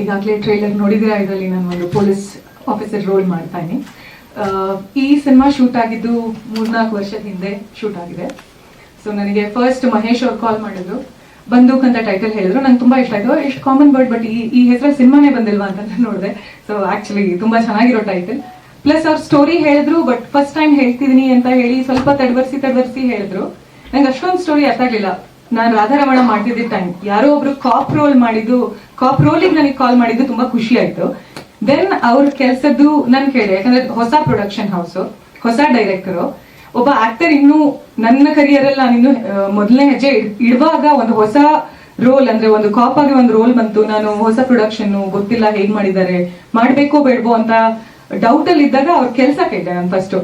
ಈಗಾಗಲೇ ಟ್ರೈಲರ್ ನೋಡಿದ್ರೆ ಇದರಲ್ಲಿ ನಾನು ಒಂದು ಪೊಲೀಸ್ ಆಫೀಸರ್ ರೋಲ್ ಮಾಡ್ತಾನೆ ಈ ಸಿನಿಮಾ ಶೂಟ್ ಆಗಿದ್ದು ಮೂರ್ನಾಲ್ಕು ವರ್ಷದ ಹಿಂದೆ ಶೂಟ್ ಆಗಿದೆ. ಸೊ ನನಗೆ ಫಸ್ಟ್ ಮಹೇಶ್ ಅವ್ರು ಕಾಲ್ ಮಾಡಿದ್ರು. ಬಂದೂಕ್ ಅಂತ ಟೈಟಲ್ ಹೇಳಿದ್ರು. ನಂಗೆ ತುಂಬಾ ಇಷ್ಟ ಆಯ್ತು. ಎಷ್ಟು ಕಾಮನ್ ವರ್ಡ್ ಬಟ್ ಈ ಈ ಹೆಸರು ಸಿನಿಮಾನೇ ಬಂದಿಲ್ವಾ ಅಂತ ನೋಡಿದೆ. ಸೊ ಆಕ್ಚುಲಿ ತುಂಬಾ ಚೆನ್ನಾಗಿರೋ ಟೈಟಲ್ ಪ್ಲಸ್ ಅವ್ರ ಸ್ಟೋರಿ ಹೇಳಿದ್ರು ಬಟ್ ಫಸ್ಟ್ ಟೈಮ್ ಹೇಳ್ತಿದೀನಿ ಅಂತ ಹೇಳಿ ಸ್ವಲ್ಪ ತಡವರ್ಸಿ ತಡವರ್ಸಿ ಹೇಳಿದ್ರು. ನಂಗೆ ಅಷ್ಟೊಂದು ಸ್ಟೋರಿ ಅರ್ಥ ಆಗಲಿಲ್ಲ ನಾನು ರಾಧಾರಮಣ ಮಾಡ್ತಿದ್ದ ಟೈಮ್ ಯಾರೋ ಒಬ್ರು ಕಾಪ್ ರೋಲ್ ಮಾಡಿದ್ದು ಕಾಪ್ ರೋಲಿಗೆ ನನಗೆ ಕಾಲ್ ಮಾಡಿದ್ದು ತುಂಬಾ ಖುಷಿ ಆಯ್ತು. ದೆನ್ ಅವ್ರ ಕೆಲ್ಸದ್ದು ನಾನು ಕೇಳಿದೆ, ಯಾಕಂದ್ರೆ ಹೊಸ ಪ್ರೊಡಕ್ಷನ್ ಹೌಸ್ ಹೊಸ ಡೈರೆಕ್ಟರ್ ಒಬ್ಬ ಆಕ್ಟರ್ ಇನ್ನು ನನ್ನ ಕರಿಯರ್ ಅಲ್ಲಿ ನಾನು ಇನ್ನು ಮೊದಲನೇ ಹೆಜ್ಜೆ ಇಡುವಾಗ ಒಂದು ಹೊಸ ರೋಲ್ ಅಂದ್ರೆ ಒಂದು ಕಾಪ್ ಆಗಿ ಒಂದು ರೋಲ್ ಬಂತು. ನಾನು ಹೊಸ ಪ್ರೊಡಕ್ಷನ್ ಗೊತ್ತಿಲ್ಲ ಹೇಗ್ ಮಾಡಿದ್ದಾರೆ, ಮಾಡ್ಬೇಕೋ ಬೇಡವೋ ಅಂತ ಡೌಟ್ ಅಲ್ಲಿ ಇದ್ದಾಗ ಅವ್ರ ಕೆಲಸ ಕೇಳಿದೆ ನಾನು ಫಸ್ಟ್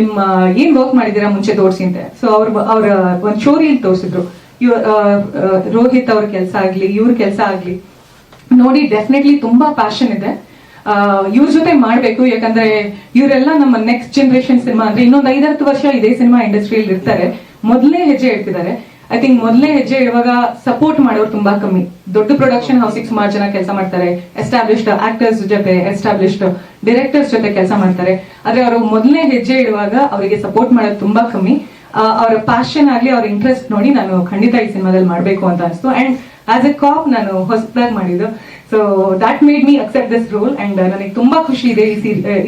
ನಿಮ್ಮ, ಏನ್ ವರ್ಕ್ ಮಾಡಿದೀರಾ ಮುಂಚೆ ತೋರಿಸಿ ಅಂತ. ಸೊ ಅವ್ರ ಅವ್ರ ಒಂದು ಶೋರಿಯಲ್ಲಿ ತೋರಿಸಿದ್ರು. ರೋಹಿತ್ ಅವ್ರ ಕೆಲಸ ಆಗ್ಲಿ, ಇವ್ರ ಕೆಲಸ ಆಗ್ಲಿ. ನೋಡಿ ಡೆಫಿನೆಟ್ಲಿ ತುಂಬಾ ಪ್ಯಾಷನ್ ಇದೆ. ಇವ್ರ ಜೊತೆ ಮಾಡಬೇಕು, ಯಾಕಂದ್ರೆ ಇವರೆಲ್ಲ ನಮ್ಮ ನೆಕ್ಸ್ಟ್ ಜನರೇಷನ್ ಸಿನಿಮಾ ಅಂದ್ರೆ ಇನ್ನೊಂದು ಐದತ್ತು ವರ್ಷ ಇದೇ ಸಿನಿಮಾ ಇಂಡಸ್ಟ್ರಿಯಲ್ಲಿ ಇರ್ತಾರೆ. ಮೊದಲೇ ಹೆಜ್ಜೆ ಇಡ್ತಿದ್ದಾರೆ. ಐ ಥಿಂಕ್ ಮೊದಲೇ ಹೆಜ್ಜೆ ಇಡುವಾಗ ಸಪೋರ್ಟ್ ಮಾಡೋರು ತುಂಬಾ ಕಮ್ಮಿ. ದೊಡ್ಡ ಪ್ರೊಡಕ್ಷನ್ ಹೌಸಿಗೆ ಸುಮಾರು ಜನ ಕೆಲಸ ಮಾಡ್ತಾರೆ. ಎಸ್ಟಾಬ್ಲಿಷ್ಡ್ ಆಕ್ಟರ್ಸ್ ಜೊತೆ ಎಸ್ಟಾಬ್ಲಿಷ್ಡ್ ಡೈರೆಕ್ಟರ್ಸ್ ಜೊತೆ ಕೆಲಸ ಮಾಡ್ತಾರೆ. ಆದ್ರೆ ಅವರು ಮೊದಲನೇ ಹೆಜ್ಜೆ ಇಡುವಾಗ ಅವರಿಗೆ ಸಪೋರ್ಟ್ ಮಾಡೋದು ತುಂಬಾ ಕಮ್ಮಿ. ಅವರ ಪ್ಯಾಷನ್ ಆಗಲಿ, ಅವ್ರ ಇಂಟ್ರೆಸ್ಟ್ ನೋಡಿ ನಾನು ಖಂಡಿತ ಈ ಸಿನಿಮಾದಲ್ಲಿ ಮಾಡಬೇಕು ಅಂತ ಅನಿಸ್ತು. ಅಂಡ್ ಆಸ್ ಎ ಕಾಪ್ ನಾನು ಹೊಸದಾಗಿ ಮಾಡಿದ್ದು. So that made me accept this role and ನನಗೆ ತುಂಬಾ ಖುಷಿ ಇದೆ ಈ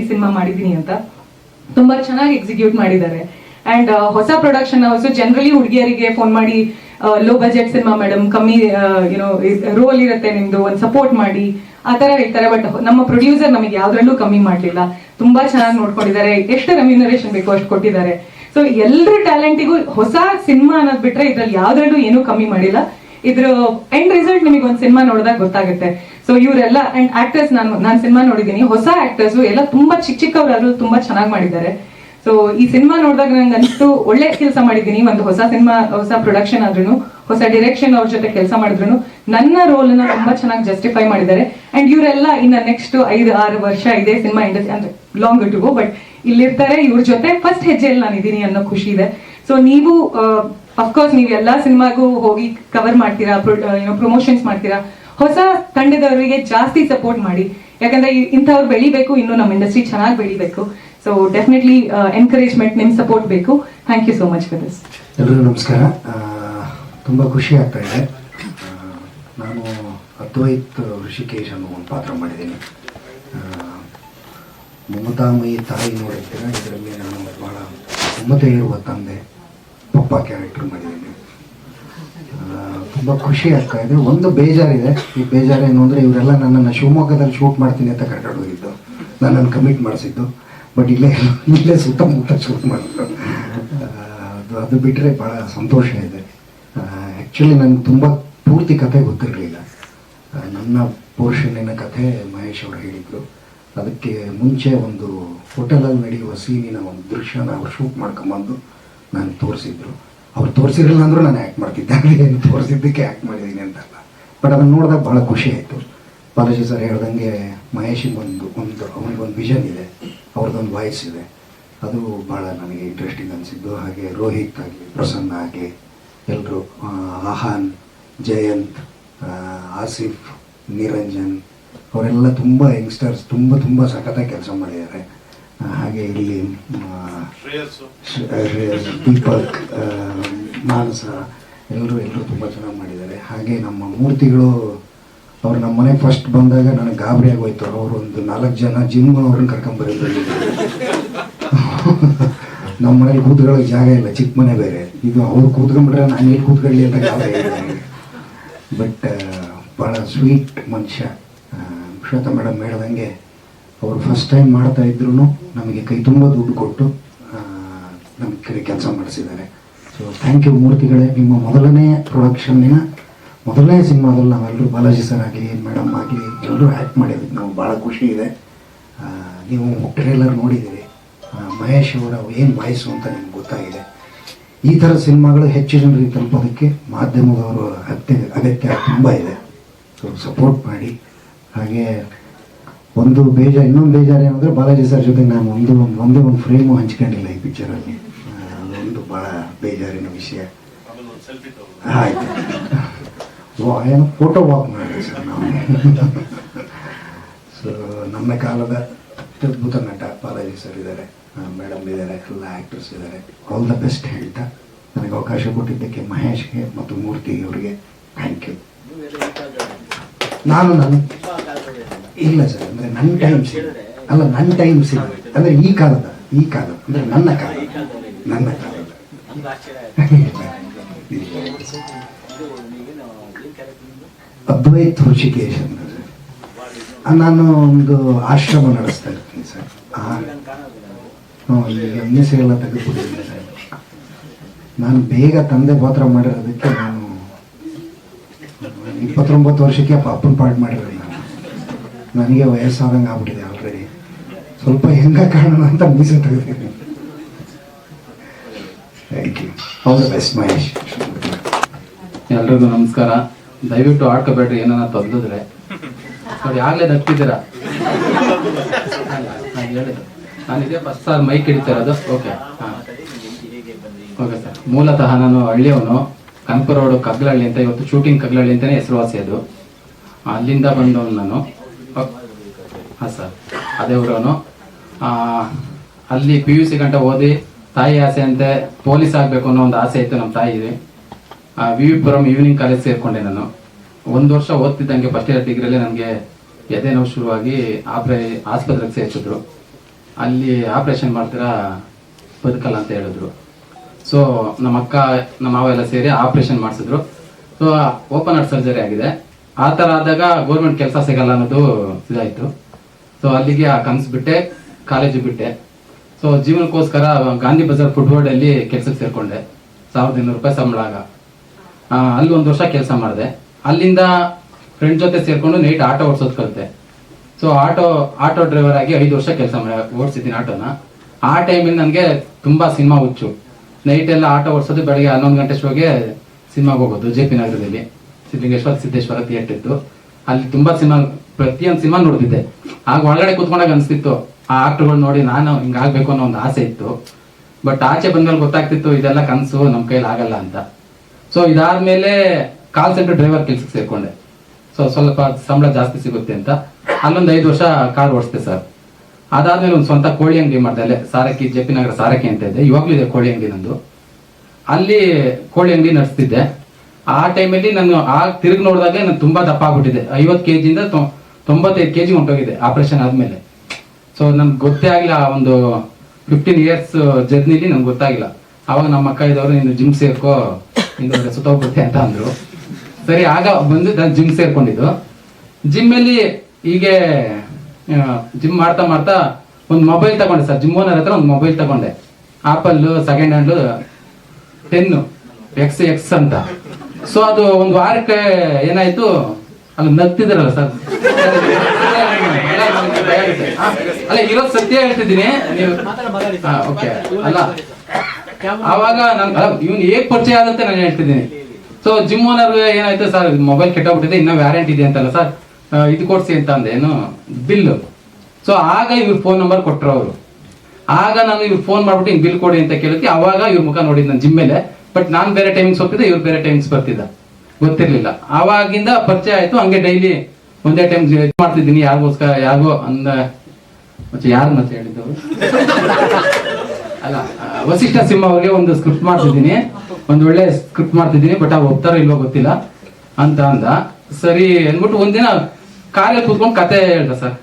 ಈ ಸಿನಿಮಾ ಮಾಡಿದೀನಿ ಅಂತ. ತುಂಬಾ ಚೆನ್ನಾಗಿ ಎಕ್ಸಿಕ್ಯೂಟ್ ಮಾಡಿದ್ದಾರೆ. ಅಂಡ್ ಹೊಸ ಪ್ರೊಡಕ್ಷನ್ ಹೌಸ್ ಜನರಲಿ ಹುಡುಗಿಯರಿಗೆ ಫೋನ್ ಮಾಡಿ ಲೋ ಬಜೆಟ್ ಸಿನಿಮಾ ಮೇಡಮ್ ಕಮ್ಮಿ ಯುನೋ ರೋಲ್ ಇರುತ್ತೆ ನಿಮ್ದು, ಒಂದು ಸಪೋರ್ಟ್ ಮಾಡಿ, ಆ ತರ ಹೇಳ್ತಾರೆ. ಬಟ್ ನಮ್ಮ ಪ್ರೊಡ್ಯೂಸರ್ ನಮಗೆ ಯಾವ್ದ್ರಲ್ಲೂ ಕಮ್ಮಿ ಮಾಡಲಿಲ್ಲ. ತುಂಬಾ ಚೆನ್ನಾಗಿ ನೋಡ್ಕೊಂಡಿದ್ದಾರೆ. ಎಷ್ಟು ರೆಮ್ಯುನರೇಷನ್ ಬೇಕು ಅಷ್ಟು ಕೊಟ್ಟಿದ್ದಾರೆ. ಸೊ ಎಲ್ಲರ ಟ್ಯಾಲೆಂಟಿಗೂ ಹೊಸ ಸಿನಿಮಾ ಅನ್ನೋದು ಬಿಟ್ರೆ ಇದ್ರಲ್ಲಿ ಯಾವ್ದ್ರಲ್ಲೂ ಏನೂ ಕಮ್ಮಿ ಮಾಡಿಲ್ಲ. ಇದ್ರ ಎಂಡ್ ರಿಸಲ್ಟ್ ನಿಮಗೆ ಒಂದು ಸಿನಿಮಾ ನೋಡಿದಾಗ ಗೊತ್ತಾಗುತ್ತೆ. ಸೊ ಇವರೆಲ್ಲ ಅಂಡ್ ಆಕ್ಟರ್ಸ್ ನಾನು ನಾನು ಸಿನಿಮಾ ನೋಡಿದ್ದೀನಿ. ಹೊಸ ಆಕ್ಟರ್ಸ್ ಎಲ್ಲ ತುಂಬಾ ಚಿಕ್ಕ ಚಿಕ್ಕವರಾದ್ರು ತುಂಬಾ ಚೆನ್ನಾಗಿ ಮಾಡಿದ್ದಾರೆ. ಸೊ ಈ ಸಿನಿಮಾ ನೋಡಿದಾಗ ನಂಗೆ ಅನಿಸ್ತು ಒಳ್ಳೆ ಕೆಲಸ ಮಾಡಿದ್ದೀನಿ. ಒಂದು ಹೊಸ ಸಿನಿಮಾ ಹೊಸ ಪ್ರೊಡಕ್ಷನ್ ಆದ್ರೂ ಹೊಸ ಡಿರೆಕ್ಷನ್ ಅವ್ರ ಜೊತೆ ಕೆಲಸ ಮಾಡಿದ್ರು ನನ್ನ ರೋಲ್ ಅನ್ನ ತುಂಬಾ ಚೆನ್ನಾಗಿ ಜಸ್ಟಿಫೈ ಮಾಡಿದ್ದಾರೆ. ಅಂಡ್ ಇವರೆಲ್ಲ ಇನ್ನ ನೆಕ್ಸ್ಟ್ ಐದು, ಆರು ವರ್ಷ ಇದೆ ಸಿನಿಮಾ ಇಂಡಸ್ಟ್ರಿ ಅಂದ್ರೆ ಲಾಂಗ್ ಟು ಗೋ ಬಟ್ ಇಲ್ಲಿರ್ತಾರೆ ಇವ್ರ ಜೊತೆ. ಫಸ್ಟ್ ಹೆಜ್ಜೆಯಲ್ಲಿ ನಾನು ಇದ್ದೀನಿ ಅನ್ನೋ ಖುಷಿ ಇದೆ. ಸೊ ನೀವು ಅಫ್ಕೋರ್ಸ್ ನೀವು ಎಲ್ಲಾ ಸಿನಿಮಾಗೂ ಹೋಗಿ ಕವರ್ ಮಾಡ್ತೀರಾ ಪ್ರಮೋಷನ್ಸ್ ಮಾಡ್ತೀರಾ, ಹೊಸ ತಂಡದವರಿಗೆ ಜಾಸ್ತಿ ಸಪೋರ್ಟ್ ಮಾಡಿ. ಯಾಕಂದ್ರೆ ಇಂಥವ್ರು ಬೆಳಿಬೇಕು, ಇನ್ನು ನಮ್ಮ ಇಂಡಸ್ಟ್ರಿ ಚೆನ್ನಾಗಿ ಬೆಳಿಬೇಕು. ಸೊ ಡೆಫಿನೆಟ್ಲಿ ಎನ್ಕರೇಜ್ಮೆಂಟ್ ನಿಮ್ ಸಪೋರ್ಟ್ ಬೇಕು. Thank you so much for this ಎಲ್ಲರೂ ನಮಸ್ಕಾರ. ತುಂಬ ಖುಷಿ ಆಗ್ತಾ ಇದೆ. ನಾನು ಅದ್ವೈತ್ ಋಷಿಕೇಶ್ ಅನ್ನೋ ಒಂದು ಪಾತ್ರ ಮಾಡಿದ್ದೀನಿ. ಮಮತಾಮಯಿ ತಾಯಿ ನೋಡಿದ್ದೀರಾ ಇದರಲ್ಲಿ ನಾನು ಬಹಳ ಮಮತೆ ಇರುವ ತಂದೆ. ಕ್ಯಾರೆಕ್ಟರ್ ಮಾಡಿದ್ದೀನಿ. ತುಂಬ ಖುಷಿ ಆಗ್ತಾ ಇದೆ. ಒಂದು ಬೇಜಾರಿದೆ. ಈ ಬೇಜಾರೇನು ಅಂದರೆ ಇವರೆಲ್ಲ ನನ್ನನ್ನು ಶಿವಮೊಗ್ಗದಲ್ಲಿ ಶೂಟ್ ಮಾಡ್ತೀನಿ ಅಂತ ಕರ್ಕೊಂಡು ಹೋಗಿದ್ದು. ನನ್ನನ್ನು ಕಮಿಟ್ ಮಾಡಿಸಿದ್ದು. ಬಟ್ ಇಲ್ಲೇ ಇಲ್ಲೇ ಸುತ್ತಮುತ್ತ ಶೂಟ್ ಮಾಡಿದ್ರು ಅದು ಅದು ಬಿಟ್ಟರೆ ಭಾಳ ಸಂತೋಷ ಇದೆ. ಆ್ಯಕ್ಚುಲಿ ನನಗೆ ತುಂಬ ಪೂರ್ತಿ ಕತೆ ಗೊತ್ತಿರಲಿಲ್ಲ. ನನ್ನ ಪೋರ್ಷನ್ನಿನ ಕಥೆ ಮಹೇಶ್ ಅವರು ಹೇಳಿದರು. ಅದಕ್ಕೆ ಮುಂಚೆ ಒಂದು ಹೋಟೆಲಲ್ಲಿ ನಡೆಯುವ ಸೀನಿನ ಒಂದು ದೃಶ್ಯನ ಅವ್ರು ಶೂಟ್ ಮಾಡ್ಕೊಂಬಂದು ನಾನು ತೋರಿಸಿದ್ರು. ಅವ್ರು ತೋರಿಸಿರಲಿಲ್ಲ ಅಂದರೂ ನಾನು ಆ್ಯಕ್ಟ್ ಮಾಡ್ತಿದ್ದೆ. ಅಲ್ಲಿ ಏನು ತೋರಿಸಿದ್ದಕ್ಕೆ ಆ್ಯಕ್ಟ್ ಮಾಡಿದ್ದೀನಿ ಅಂತಲ್ಲ. ಬಟ್ ಅದನ್ನು ನೋಡಿದಾಗ ಭಾಳ ಖುಷಿ ಆಯಿತು. ಬಾಲಾಜಿ ಸರ್ ಹೇಳ್ದಂಗೆ ಮಹೇಶಿಗೆ ಒಂದು ಒಂದು ಅವನಿಗೊಂದು ವಿಷನ್ ಇದೆ. ಅವ್ರದ್ದೊಂದು ವಾಯ್ಸ್ ಇದೆ. ಅದು ಭಾಳ ನನಗೆ ಇಂಟ್ರೆಸ್ಟಿಂಗ್ ಅನಿಸಿದ್ದು. ಹಾಗೆ ರೋಹಿತ್ ಆಗಲಿ, ಪ್ರಸನ್ನ ಆಗಲಿ ಎಲ್ಲರೂ ಆಹಾನ್, ಜಯಂತ್ ಆಸಿಫ್, ನಿರಂಜನ್, ಅವರೆಲ್ಲ ತುಂಬ ಯಂಗ್ಸ್ಟರ್ಸ್ ತುಂಬ ತುಂಬ ಸಖತ್ತಾಗಿ ಕೆಲಸ ಮಾಡಿದ್ದಾರೆ. ಹಾಗೆ ಇಲ್ಲಿ ದೀಪಕ್ ಮಾನಸ ಎಲ್ಲರೂ ಎಲ್ಲರೂ ತುಂಬ ಚೆನ್ನಾಗಿ ಮಾಡಿದ್ದಾರೆ. ಹಾಗೆ ನಮ್ಮ ಮೂರ್ತಿಗಳು ಅವ್ರು ನಮ್ಮ ಮನೆ ಫಸ್ಟ್ ಬಂದಾಗ ನನಗೆ ಗಾಬರಿ ಆಗೋಯ್ತು. ಅವರು ಒಂದು ನಾಲ್ಕು ಜನ ಜಿಮ್ ಅವ್ರನ್ನ ಕರ್ಕೊಂಬರಿದ್ರು ನಮ್ಮ ಮನೇಲಿ ಕೂತ್ಕೊಳ್ಳೋಕೆ ಜಾಗ ಇಲ್ಲ ಚಿಕ್ಕ ಮನೆ ಬೇರೆ. ಇದು ಅವ್ರು ಕೂತ್ಕೊಂಡ್ಬಿಟ್ರೆ ನಾನು ಎಲ್ಲಿ ಕೂತ್ಕೊಳ್ಳಿ ಅಂತ ಗಾಬರಿ ಬಟ್ ಭಾಳ ಸ್ವೀಟ್ ಮನುಷ್ಯ. ಶ್ವೇತಾ ಮೇಡಮ್ ಹೇಳ್ದಂಗೆ ಅವರು ಫಸ್ಟ್ ಟೈಮ್ ಮಾಡ್ತಾ ಇದ್ರು ನಮಗೆ ಕೈ ತುಂಬ ದುಡ್ಡು ಕೊಟ್ಟು ನಮ್ಮ ಕಡೆ ಕೆಲಸ ಮಾಡಿಸಿದ್ದಾರೆ. ಸೊ ಥ್ಯಾಂಕ್ ಯು ಮೂರ್ತಿಗಳೇ. ನಿಮ್ಮ ಮೊದಲನೇ ಪ್ರೊಡಕ್ಷನ್ನಿನ ಮೊದಲನೇ ಸಿನಿಮಾದಲ್ಲಿ ನಾವೆಲ್ಲರೂ ಬಾಲಾಜಿ ಸರ್ ಆಗಲಿ ಮೇಡಮ್ ಆಗಲಿ, ಎಲ್ಲರೂ ಆ್ಯಕ್ಟ್ ಮಾಡಿದ್ವಿ. ನಾವು ಭಾಳ ಖುಷಿ ಇದೆ. ನೀವು ಟ್ರೇಲರ್ ನೋಡಿದ್ದೀರಿ. ಮಹೇಶ್ ಅವರ ಏನು ವಾಯ್ಸು ಅಂತ ನಿಮ್ಗೆ ಗೊತ್ತಾಗಿದೆ. ಈ ಥರ ಸಿನಿಮಾಗಳು ಹೆಚ್ಚು ಜನರಿಗೆ ತಲುಪೋದಕ್ಕೆ ಮಾಧ್ಯಮದವರು ಅಗತ್ಯ ಅಗತ್ಯ ತುಂಬ ಇದೆ. ಸೊ ಸಪೋರ್ಟ್ ಮಾಡಿ. ಹಾಗೆ ಒಂದು ಬೇಜಾರು ಇನ್ನೊಂದು ಬೇಜಾರು ಏನಂದರೆ ಬಾಲಾಜಿ ಸರ್ ಜೊತೆ ನಾನು ಒಂದು ಒಂದು ಒಂದೇ ಫ್ರೇಮು ಹಂಚ್ಕೊಂಡಿಲ್ಲ ಈ ಪಿಕ್ಚರಲ್ಲಿ ಅದೊಂದು ಭಾಳ ಬೇಜಾರಿನ ವಿಷಯ. ಆಯ್ತು. ಏನು ಫೋಟೋ ವಾಕ್ ಮಾಡಿದೆ ಸರ್ ನಾವು. ಸೊ ನಮ್ಮ ಕಾಲದ ಅತ್ಯದ್ಭುತ ನಟ ಬಾಲಾಜಿ ಸರ್ ಇದ್ದಾರೆ. ಮೇಡಮ್ ಇದ್ದಾರೆ, ಎಲ್ಲ ಆ್ಯಕ್ಟರ್ಸ್ ಇದ್ದಾರೆ. ಆಲ್ ದ ಬೆಸ್ಟ್ ಹೇಳ್ತಾ ನನಗೆ ಅವಕಾಶ ಕೊಟ್ಟಿದ್ದಕ್ಕೆ ಮಹೇಶ್ಗೆ ಮತ್ತು ಮೂರ್ತಿ ಅವರಿಗೆ ಥ್ಯಾಂಕ್ ಯು ನಾನು ನನ್ನ ಇಲ್ಲ ಸರ್ ಅಂದರೆ ನನ್ನ ಟೈಮ್ಸ್ ಅಲ್ಲ ನನ್ನ ಟೈಮ್ ಸಿಗ ಅಂದರೆ ಈ ಕಾಲದ ಈ ಕಾಲ ಅಂದರೆ ನನ್ನ ಕಾಲ ನನ್ನ ಕಾಲ ಅದ್ವೈತ್ ಋಷಿಕೇಶ್ ಅಂತ ಸರ್. ನಾನು ಒಂದು ಆಶ್ರಮ ನಡೆಸ್ತಾ ಇರ್ತೀನಿ ಸರ್. ಹ್ಞೂ ಈಗ ಮೀಸೆ ಎಲ್ಲ ತೆಗೆದುಬಿಟ್ಟಿದ್ದೀನಿ ಸರ್. ನಾನು ಬೇಗ ತಂದೆ ಪಾತ್ರ ಮಾಡಿರೋದಕ್ಕೆ ನಾನು ಇಪ್ಪತ್ತೊಂಬತ್ತು ವರ್ಷಕ್ಕೆ ಅಪ್ಪನ ಪಾಠ ಮಾಡಿರೋದು ನಾನು ನನಗೆ ವಯಸ್ಸಾದಂಗೆ ಆಗ್ಬಿಟ್ಟಿದೆ ಆಲ್ರೆಡಿ ಸ್ವಲ್ಪ ಹೆಂಗ ಕಾಣೋಣ ಅಂತ ಮೀಸೆ ತೆಗೆದಿದ್ದೀನಿ ಯು ಮಹೇಶ್. ಎಲ್ರಿಗೂ ನಮಸ್ಕಾರ. ದಯವಿಟ್ಟು ಆಡ್ಕೋಬೇಡ್ರಿ ಏನಾರ ತೊಂದಿದ್ರೆ ಅವ್ರು ಆಗ್ಲೇ ನಗ್ತಿದ್ದೀರಾ ನಾನು ಇದೇ ಫಸ್ಟ್ ಸಾರ್ ಮೈಕ್ ಹಿಡಿತಾ ಇರೋದು. ಓಕೆ ಹಾಂ. ಓಕೆ ಸರ್ ಮೂಲತಃ ನಾನು ಹಳ್ಳಿಯವನು. ಕನಕಪುರ ರೋಡು ಕಗ್ಲಹಳ್ಳಿ ಅಂತ, ಇವತ್ತು ಶೂಟಿಂಗ್ ಕಗ್ಲಹಳ್ಳಿ ಅಂತಲೇ ಹೆಸರುವಾಸಿ ಅದು. ಅಲ್ಲಿಂದ ಬಂದವನು ನಾನು. ಹಾಂ ಸರ್, ಅದೇ ಊರವನು. ಅಲ್ಲಿ ಪಿ ಯು ಸಿ ಗಂಟ ಓದಿ ತಾಯಿ ಆಸೆ ಅಂತೆ ಪೊಲೀಸ್ ಆಗಬೇಕು ಅನ್ನೋ ಒಂದು ಆಸೆ ಇತ್ತು ನಮ್ಮ ತಾಯಿಗೆ. V V Puram evening college ಸೇರಿಕೊಂಡೆ ನಾನು. ಒಂದು ವರ್ಷ ಓದ್ತಿದ್ದಂಗೆ ಫಸ್ಟ್ ಇಯರ್ ಡಿಗ್ರಿಯಲ್ಲಿ ನನಗೆ ಎದೆ ನೋವು ಶುರುವಾಗಿ ಆಪ್ರೇ, ಆಸ್ಪತ್ರೆಗೆ ಸೇರಿಸಿದ್ರು. ಅಲ್ಲಿ ಆಪರೇಷನ್ ಮಾಡ್ತೀರಾ ಬದುಕಲ್ಲ ಅಂತ ಹೇಳಿದ್ರು. ಸೊ ನಮ್ಮ ಅಕ್ಕ, ನಮ್ಮ ಮಾವ ಎಲ್ಲ ಸೇರಿ ಆಪರೇಷನ್ ಮಾಡಿಸಿದ್ರು. ಸೊ ಓಪನ್ ಹಾರ್ಟ್ ಸರ್ಜರಿ ಆಗಿದೆ. ಆ ಥರ ಆದಾಗ ಗೌರ್ಮೆಂಟ್ ಕೆಲಸ ಸಿಗಲ್ಲ ಅನ್ನೋದು ಇದಾಯಿತು. ಸೊ ಅಲ್ಲಿಗೆ ಆ ಕನಸು ಬಿಟ್ಟೆ ಕಾಲೇಜು ಬಿಟ್ಟೆ. ಸೊ ಜೀವನಕ್ಕೋಸ್ಕರ ಗಾಂಧಿ ಬಜಾರ್ ಅಲ್ಲಿ ಕೆಲಸಕ್ಕೆ ಸೇರಿಕೊಂಡೆ. ಸಾವಿರದ ಇನ್ನೂರು ರೂಪಾಯಿ ಸಂಬಳ ಆಗ. ಅಲ್ಲಿ ಒಂದು ವರ್ಷ ಕೆಲಸ ಮಾಡಿದೆ. ಅಲ್ಲಿಂದ ಫ್ರೆಂಡ್ ಜೊತೆ ಸೇರಿಕೊಂಡು ನೈಟ್ ಆಟೋ ಓಡಿಸೋದು ಕಲಿತೆ. ಸೊ ಆಟೋ ಆಟೋ ಡ್ರೈವರ್ ಆಗಿ ಐದು ವರ್ಷ ಕೆಲಸ ಓಡಿಸಿದ್ದೀನಿ ಆಟೋನ. ಆ ಟೈಮಲ್ಲಿ ನನಗೆ ತುಂಬಾ ಸಿನಿಮಾ ಹುಚ್ಚು. ನೈಟ್ ಎಲ್ಲ ಆಟೋ ಓಡಿಸೋದು ಬೆಳಗ್ಗೆ ಹನ್ನೊಂದು ಗಂಟೆ ಶೋಗೆ ಸಿನಿಮಾಗೆ ಹೋಗೋದು ಜೆ ಪಿ ನಗರದಲ್ಲಿ. ಸಿದ್ಧಲಿಂಗೇಶ್ವರ ಸಿದ್ದೇಶ್ವರ ಥಿಯೇಟರ್ ಇತ್ತು. ಅಲ್ಲಿ ತುಂಬಾ ಸಿನಿಮಾ ಪ್ರತಿಯೊಂದು ಸಿನಿಮಾ ನೋಡ್ತಿದ್ದೆ. ಆಗ ಒಳಗಡೆ ಕೂತ್ಕೊಂಡಾಗ ಅನಿಸ್ತಿತ್ತು, ಆ ಆಕ್ಟರ್ಗಳು ನೋಡಿ ನಾನು ಹಿಂಗಾಗ್ಬೇಕು ಅನ್ನೋ ಒಂದು ಆಸೆ ಇತ್ತು. ಬಟ್ ಆಚೆ ಬಂದ್ಮೇಲೆ ಗೊತ್ತಾಗ್ತಿತ್ತು, ಇದೆಲ್ಲ ಕನಸು ನಮ್ಮ ಕೈಲಿ ಆಗಲ್ಲ ಅಂತ. ಸೊ ಇದಾದ್ಮೇಲೆ ಕಾಲ್ ಸೆಂಟರ್ ಡ್ರೈವರ್ ಕೆಲ್ಸಕ್ಕೆ ಸೇರ್ಕೊಂಡೆ. ಸೊ ಸ್ವಲ್ಪ ಸಂಬಳ ಜಾಸ್ತಿ ಸಿಗುತ್ತೆ ಅಂತ. ಅಲ್ಲೊಂದು ಐದು ವರ್ಷ ಕಾರ್ ಓಡಿಸ್ದೆ ಸರ್. ಅದಾದ್ಮೇಲೆ ಒಂದು ಸ್ವಂತ ಕೋಳಿ ಅಂಗಡಿ ಮಾಡಿದೆ, ಅಲ್ಲೇ ಸಾರಕ್ಕಿ, ಜೆ ಪಿ ನಗರ ಸಾರಕ್ಕಿ ಅಂತ ಇದೆ. ಇವಾಗಲೂ ಇದೆ ಕೋಳಿ ಅಂಗಡಿ ನಂದು. ಅಲ್ಲಿ ಕೋಳಿ ಅಂಗಡಿ ನಡೆಸ್ತಿದ್ದೆ. ಆ ಟೈಮಲ್ಲಿ ನಾನು ಆ ತಿರುಗಿ ನೋಡಿದಾಗ ನಾನು ತುಂಬಾ ದಪ್ಪ ಆಗ್ಬಿಟ್ಟಿದೆ. ಐವತ್ತು ಕೆ ಜಿಯಿಂದ ತೊಂಬತ್ತೈದು ಕೆ ಜಿ ಹೊಂಟೋಗಿದೆ ಆಪರೇಷನ್ ಆದಮೇಲೆ. ಸೊ ನನ್ಗೆ ಗೊತ್ತೇ ಆಗಿಲ್ಲ ಆ ಒಂದು ಫಿಫ್ಟೀನ್ ಇಯರ್ಸ್ ಜರ್ನಿಲಿ ನನ್ಗೆ ಗೊತ್ತಾಗಿಲ್ಲ. ಅವಾಗ ನಮ್ಮ ಅಕ್ಕ ಇದ್ದವರು, ನೀನು ಜಿಮ್ ಸೇರ್ಕೋ ಹಿಂದೆ ಸುತ್ತೋಗ್ಬಿಡುತ್ತೆ ಅಂತ ಅಂದರು. ಸರಿ, ಆಗ ಬಂದು ನಾನು ಜಿಮ್ ಸೇರ್ಕೊಂಡಿದ್ದು. ಜಿಮ್ಮಲ್ಲಿ ಹೀಗೆ ಜಿಮ್ ಮಾಡ್ತಾ ಮಾಡ್ತಾ ಒಂದು ಮೊಬೈಲ್ ತಗೊಂಡೆ ಸರ್ ಜಿಮ್ ಓನರ್ ಹತ್ರ ಒಂದು ಮೊಬೈಲ್ ತಗೊಂಡೆ. Apple second hand ten X X ಅಂತ. ಸೊ ಅದು ಒಂದು ವಾರಕ್ಕೆ ಏನಾಯ್ತು? ಅಲ್ಲಿ ನಗ್ತಿದ್ರಲ್ಲ ಸರ್ ಅಲ್ಲ, ಇರೋದು ಸತ್ಯ ಹೇಳ್ತಿದ್ದೀನಿ. ಓಕೆ ಅಲ್ಲ. ಆವಾಗ ನಾನು ಇವ್ನು ಹೇಗ್ ಪರಿಚಯ ಆದಂತ ನಾನು ಹೇಳ್ತಿದ್ದೀನಿ. ಸೊ ಜಿಮ್ ಓನರ್ ಏನಾಯ್ತು ಸರ್ ಮೊಬೈಲ್ ಕೆಟ್ಟೋಗ್ಬಿಟ್ಟಿದೆ, ಇನ್ನೂ ವ್ಯಾರಂಟಿ ಇದೆ ಅಂತಲ್ಲ ಸರ್ ಇದು ಕೊಡ್ಸಿ ಅಂತ ಅಂದೆ. ಏನು? ಬಿಲ್ಲು. ಸೊ ಆಗ ಇವ್ರ ಫೋನ್ ನಂಬರ್ ಕೊಟ್ಟರು ಅವರು. ಆಗ ನಾನು ಇವ್ರು ಫೋನ್ ಮಾಡ್ಬಿಟ್ಟು ಹಿಂಗೆ ಬಿಲ್ ಕೊಡಿ ಅಂತ ಕೇಳಕ್ಕೆ ಅವಾಗ ಇವ್ರ ಮುಖ ನೋಡಿದ್ ನಾನು ಜಿಮ್ ಮೇಲೆ. ಬಟ್ ನಾನು ಬೇರೆ ಟೈಮಿಂಗ್ಸ್ ಹೋಗ್ತಿದ್ದೆ ಇವ್ರು ಬೇರೆ ಟೈಮಿಂಗ್ಸ್ ಬರ್ತಿದ್ದ. ಗೊತ್ತಿರ್ಲಿಲ್ಲ. ಆವಾಗಿಂದ ಪರಿಚಯ ಆಯ್ತು. ಹಂಗೆ ಡೈಲಿ ಒಂದೇ ಟೈಮ್ ಮಾಡ್ತಿದ್ದೀನಿ. ಯಾರಿಗೋಸ್ಕರ, ಯಾರಿಗೋ ಅಂದ ಮತ್ತೆ ಯಾರು ಮತ್ತೆ ಹೇಳಿದ್ದವರು ಅಲ್ಲ ವಸಿಷ್ಠ ಸಿಂಹ ಅವ್ರಿಗೆ ಒಂದು ಸ್ಕ್ರಿಪ್ಟ್ ಮಾಡ್ತಿದ್ದೀನಿ. ಒಂದು ಒಳ್ಳೆ ಸ್ಕ್ರಿಪ್ಟ್ ಮಾಡ್ತಿದ್ದೀನಿ ಬಟ್ ಅವ್ರು ಒಪ್ತಾರೋ ಇಲ್ವೋ ಗೊತ್ತಿಲ್ಲ. ಅಂತ ಅಂದ. ಸರಿ ಅಂದ್ಬಿಟ್ಟು ಒಂದಿನ ಕಾರಲ್ಲಿ ಕೂತ್ಕೊಂಡು ಕತೆ ಹೇಳ್ದ ಸರ್.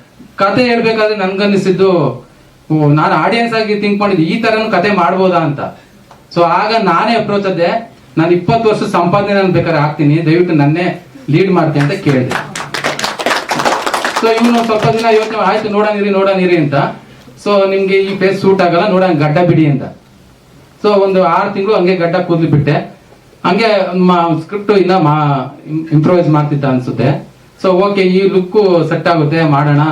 ಕತೆ ಹೇಳ್ಬೇಕಾದ್ರೆ ನನ್ಗನ್ನಿಸಿದ್ದು ನಾನು ಆಡಿಯನ್ಸ್ ಆಗಿ ಥಿಂಕ್ ಮಾಡಿದ್ದು ಈ ತರನು ಕತೆ ಮಾಡ್ಬೋದಾ ಅಂತ. ಸೊ ಆಗ ನಾನೇ ಅಪ್ರೋಚ್ ಅದೇ ನಾನು ಇಪ್ಪತ್ತು ವರ್ಷ ಸಂಪಾದನೆ ನಾನು ಬೇಕಾದ್ರೆ ಹಾಕ್ತೀನಿ, ದಯವಿಟ್ಟು ನನ್ನೇ ಲೀಡ್ ಮಾಡ್ತೀನಿ ಅಂತ ಕೇಳಿದೆ. ಸೊ ಇವನು ಸ್ವಲ್ಪ ದಿನ ಯೋಚನೆ ಆಯ್ತು ನೋಡಂಗಿರಿ ನೋಡಂಗಿರಿ ಅಂತ. ಸೊ ನಿಮ್ಗೆ ಈ ಫೇಸ್ ಸೂಟ್ ಆಗಲ್ಲ, ನೋಡೋಣ ಗಡ್ಡ ಬಿಡಿ ಅಂತ. ಸೊ ಒಂದು ಆರು ತಿಂಗಳು ಹಂಗೆ ಗಡ್ಡ ಕೂದ್ಲು ಬಿಟ್ಟೆ. ಹಂಗೆ ಸ್ಕ್ರಿಪ್ಟ್ ಇನ್ನ ಮಾ ಇಂಪ್ರೂವೈಸ್ ಮಾಡ್ತಿದ್ದ ಅನ್ಸುತ್ತೆ. ಸೊ ಓಕೆ ಈ ಲುಕ್ ಸೆಟ್ ಆಗುತ್ತೆ, ಮಾಡೋಣ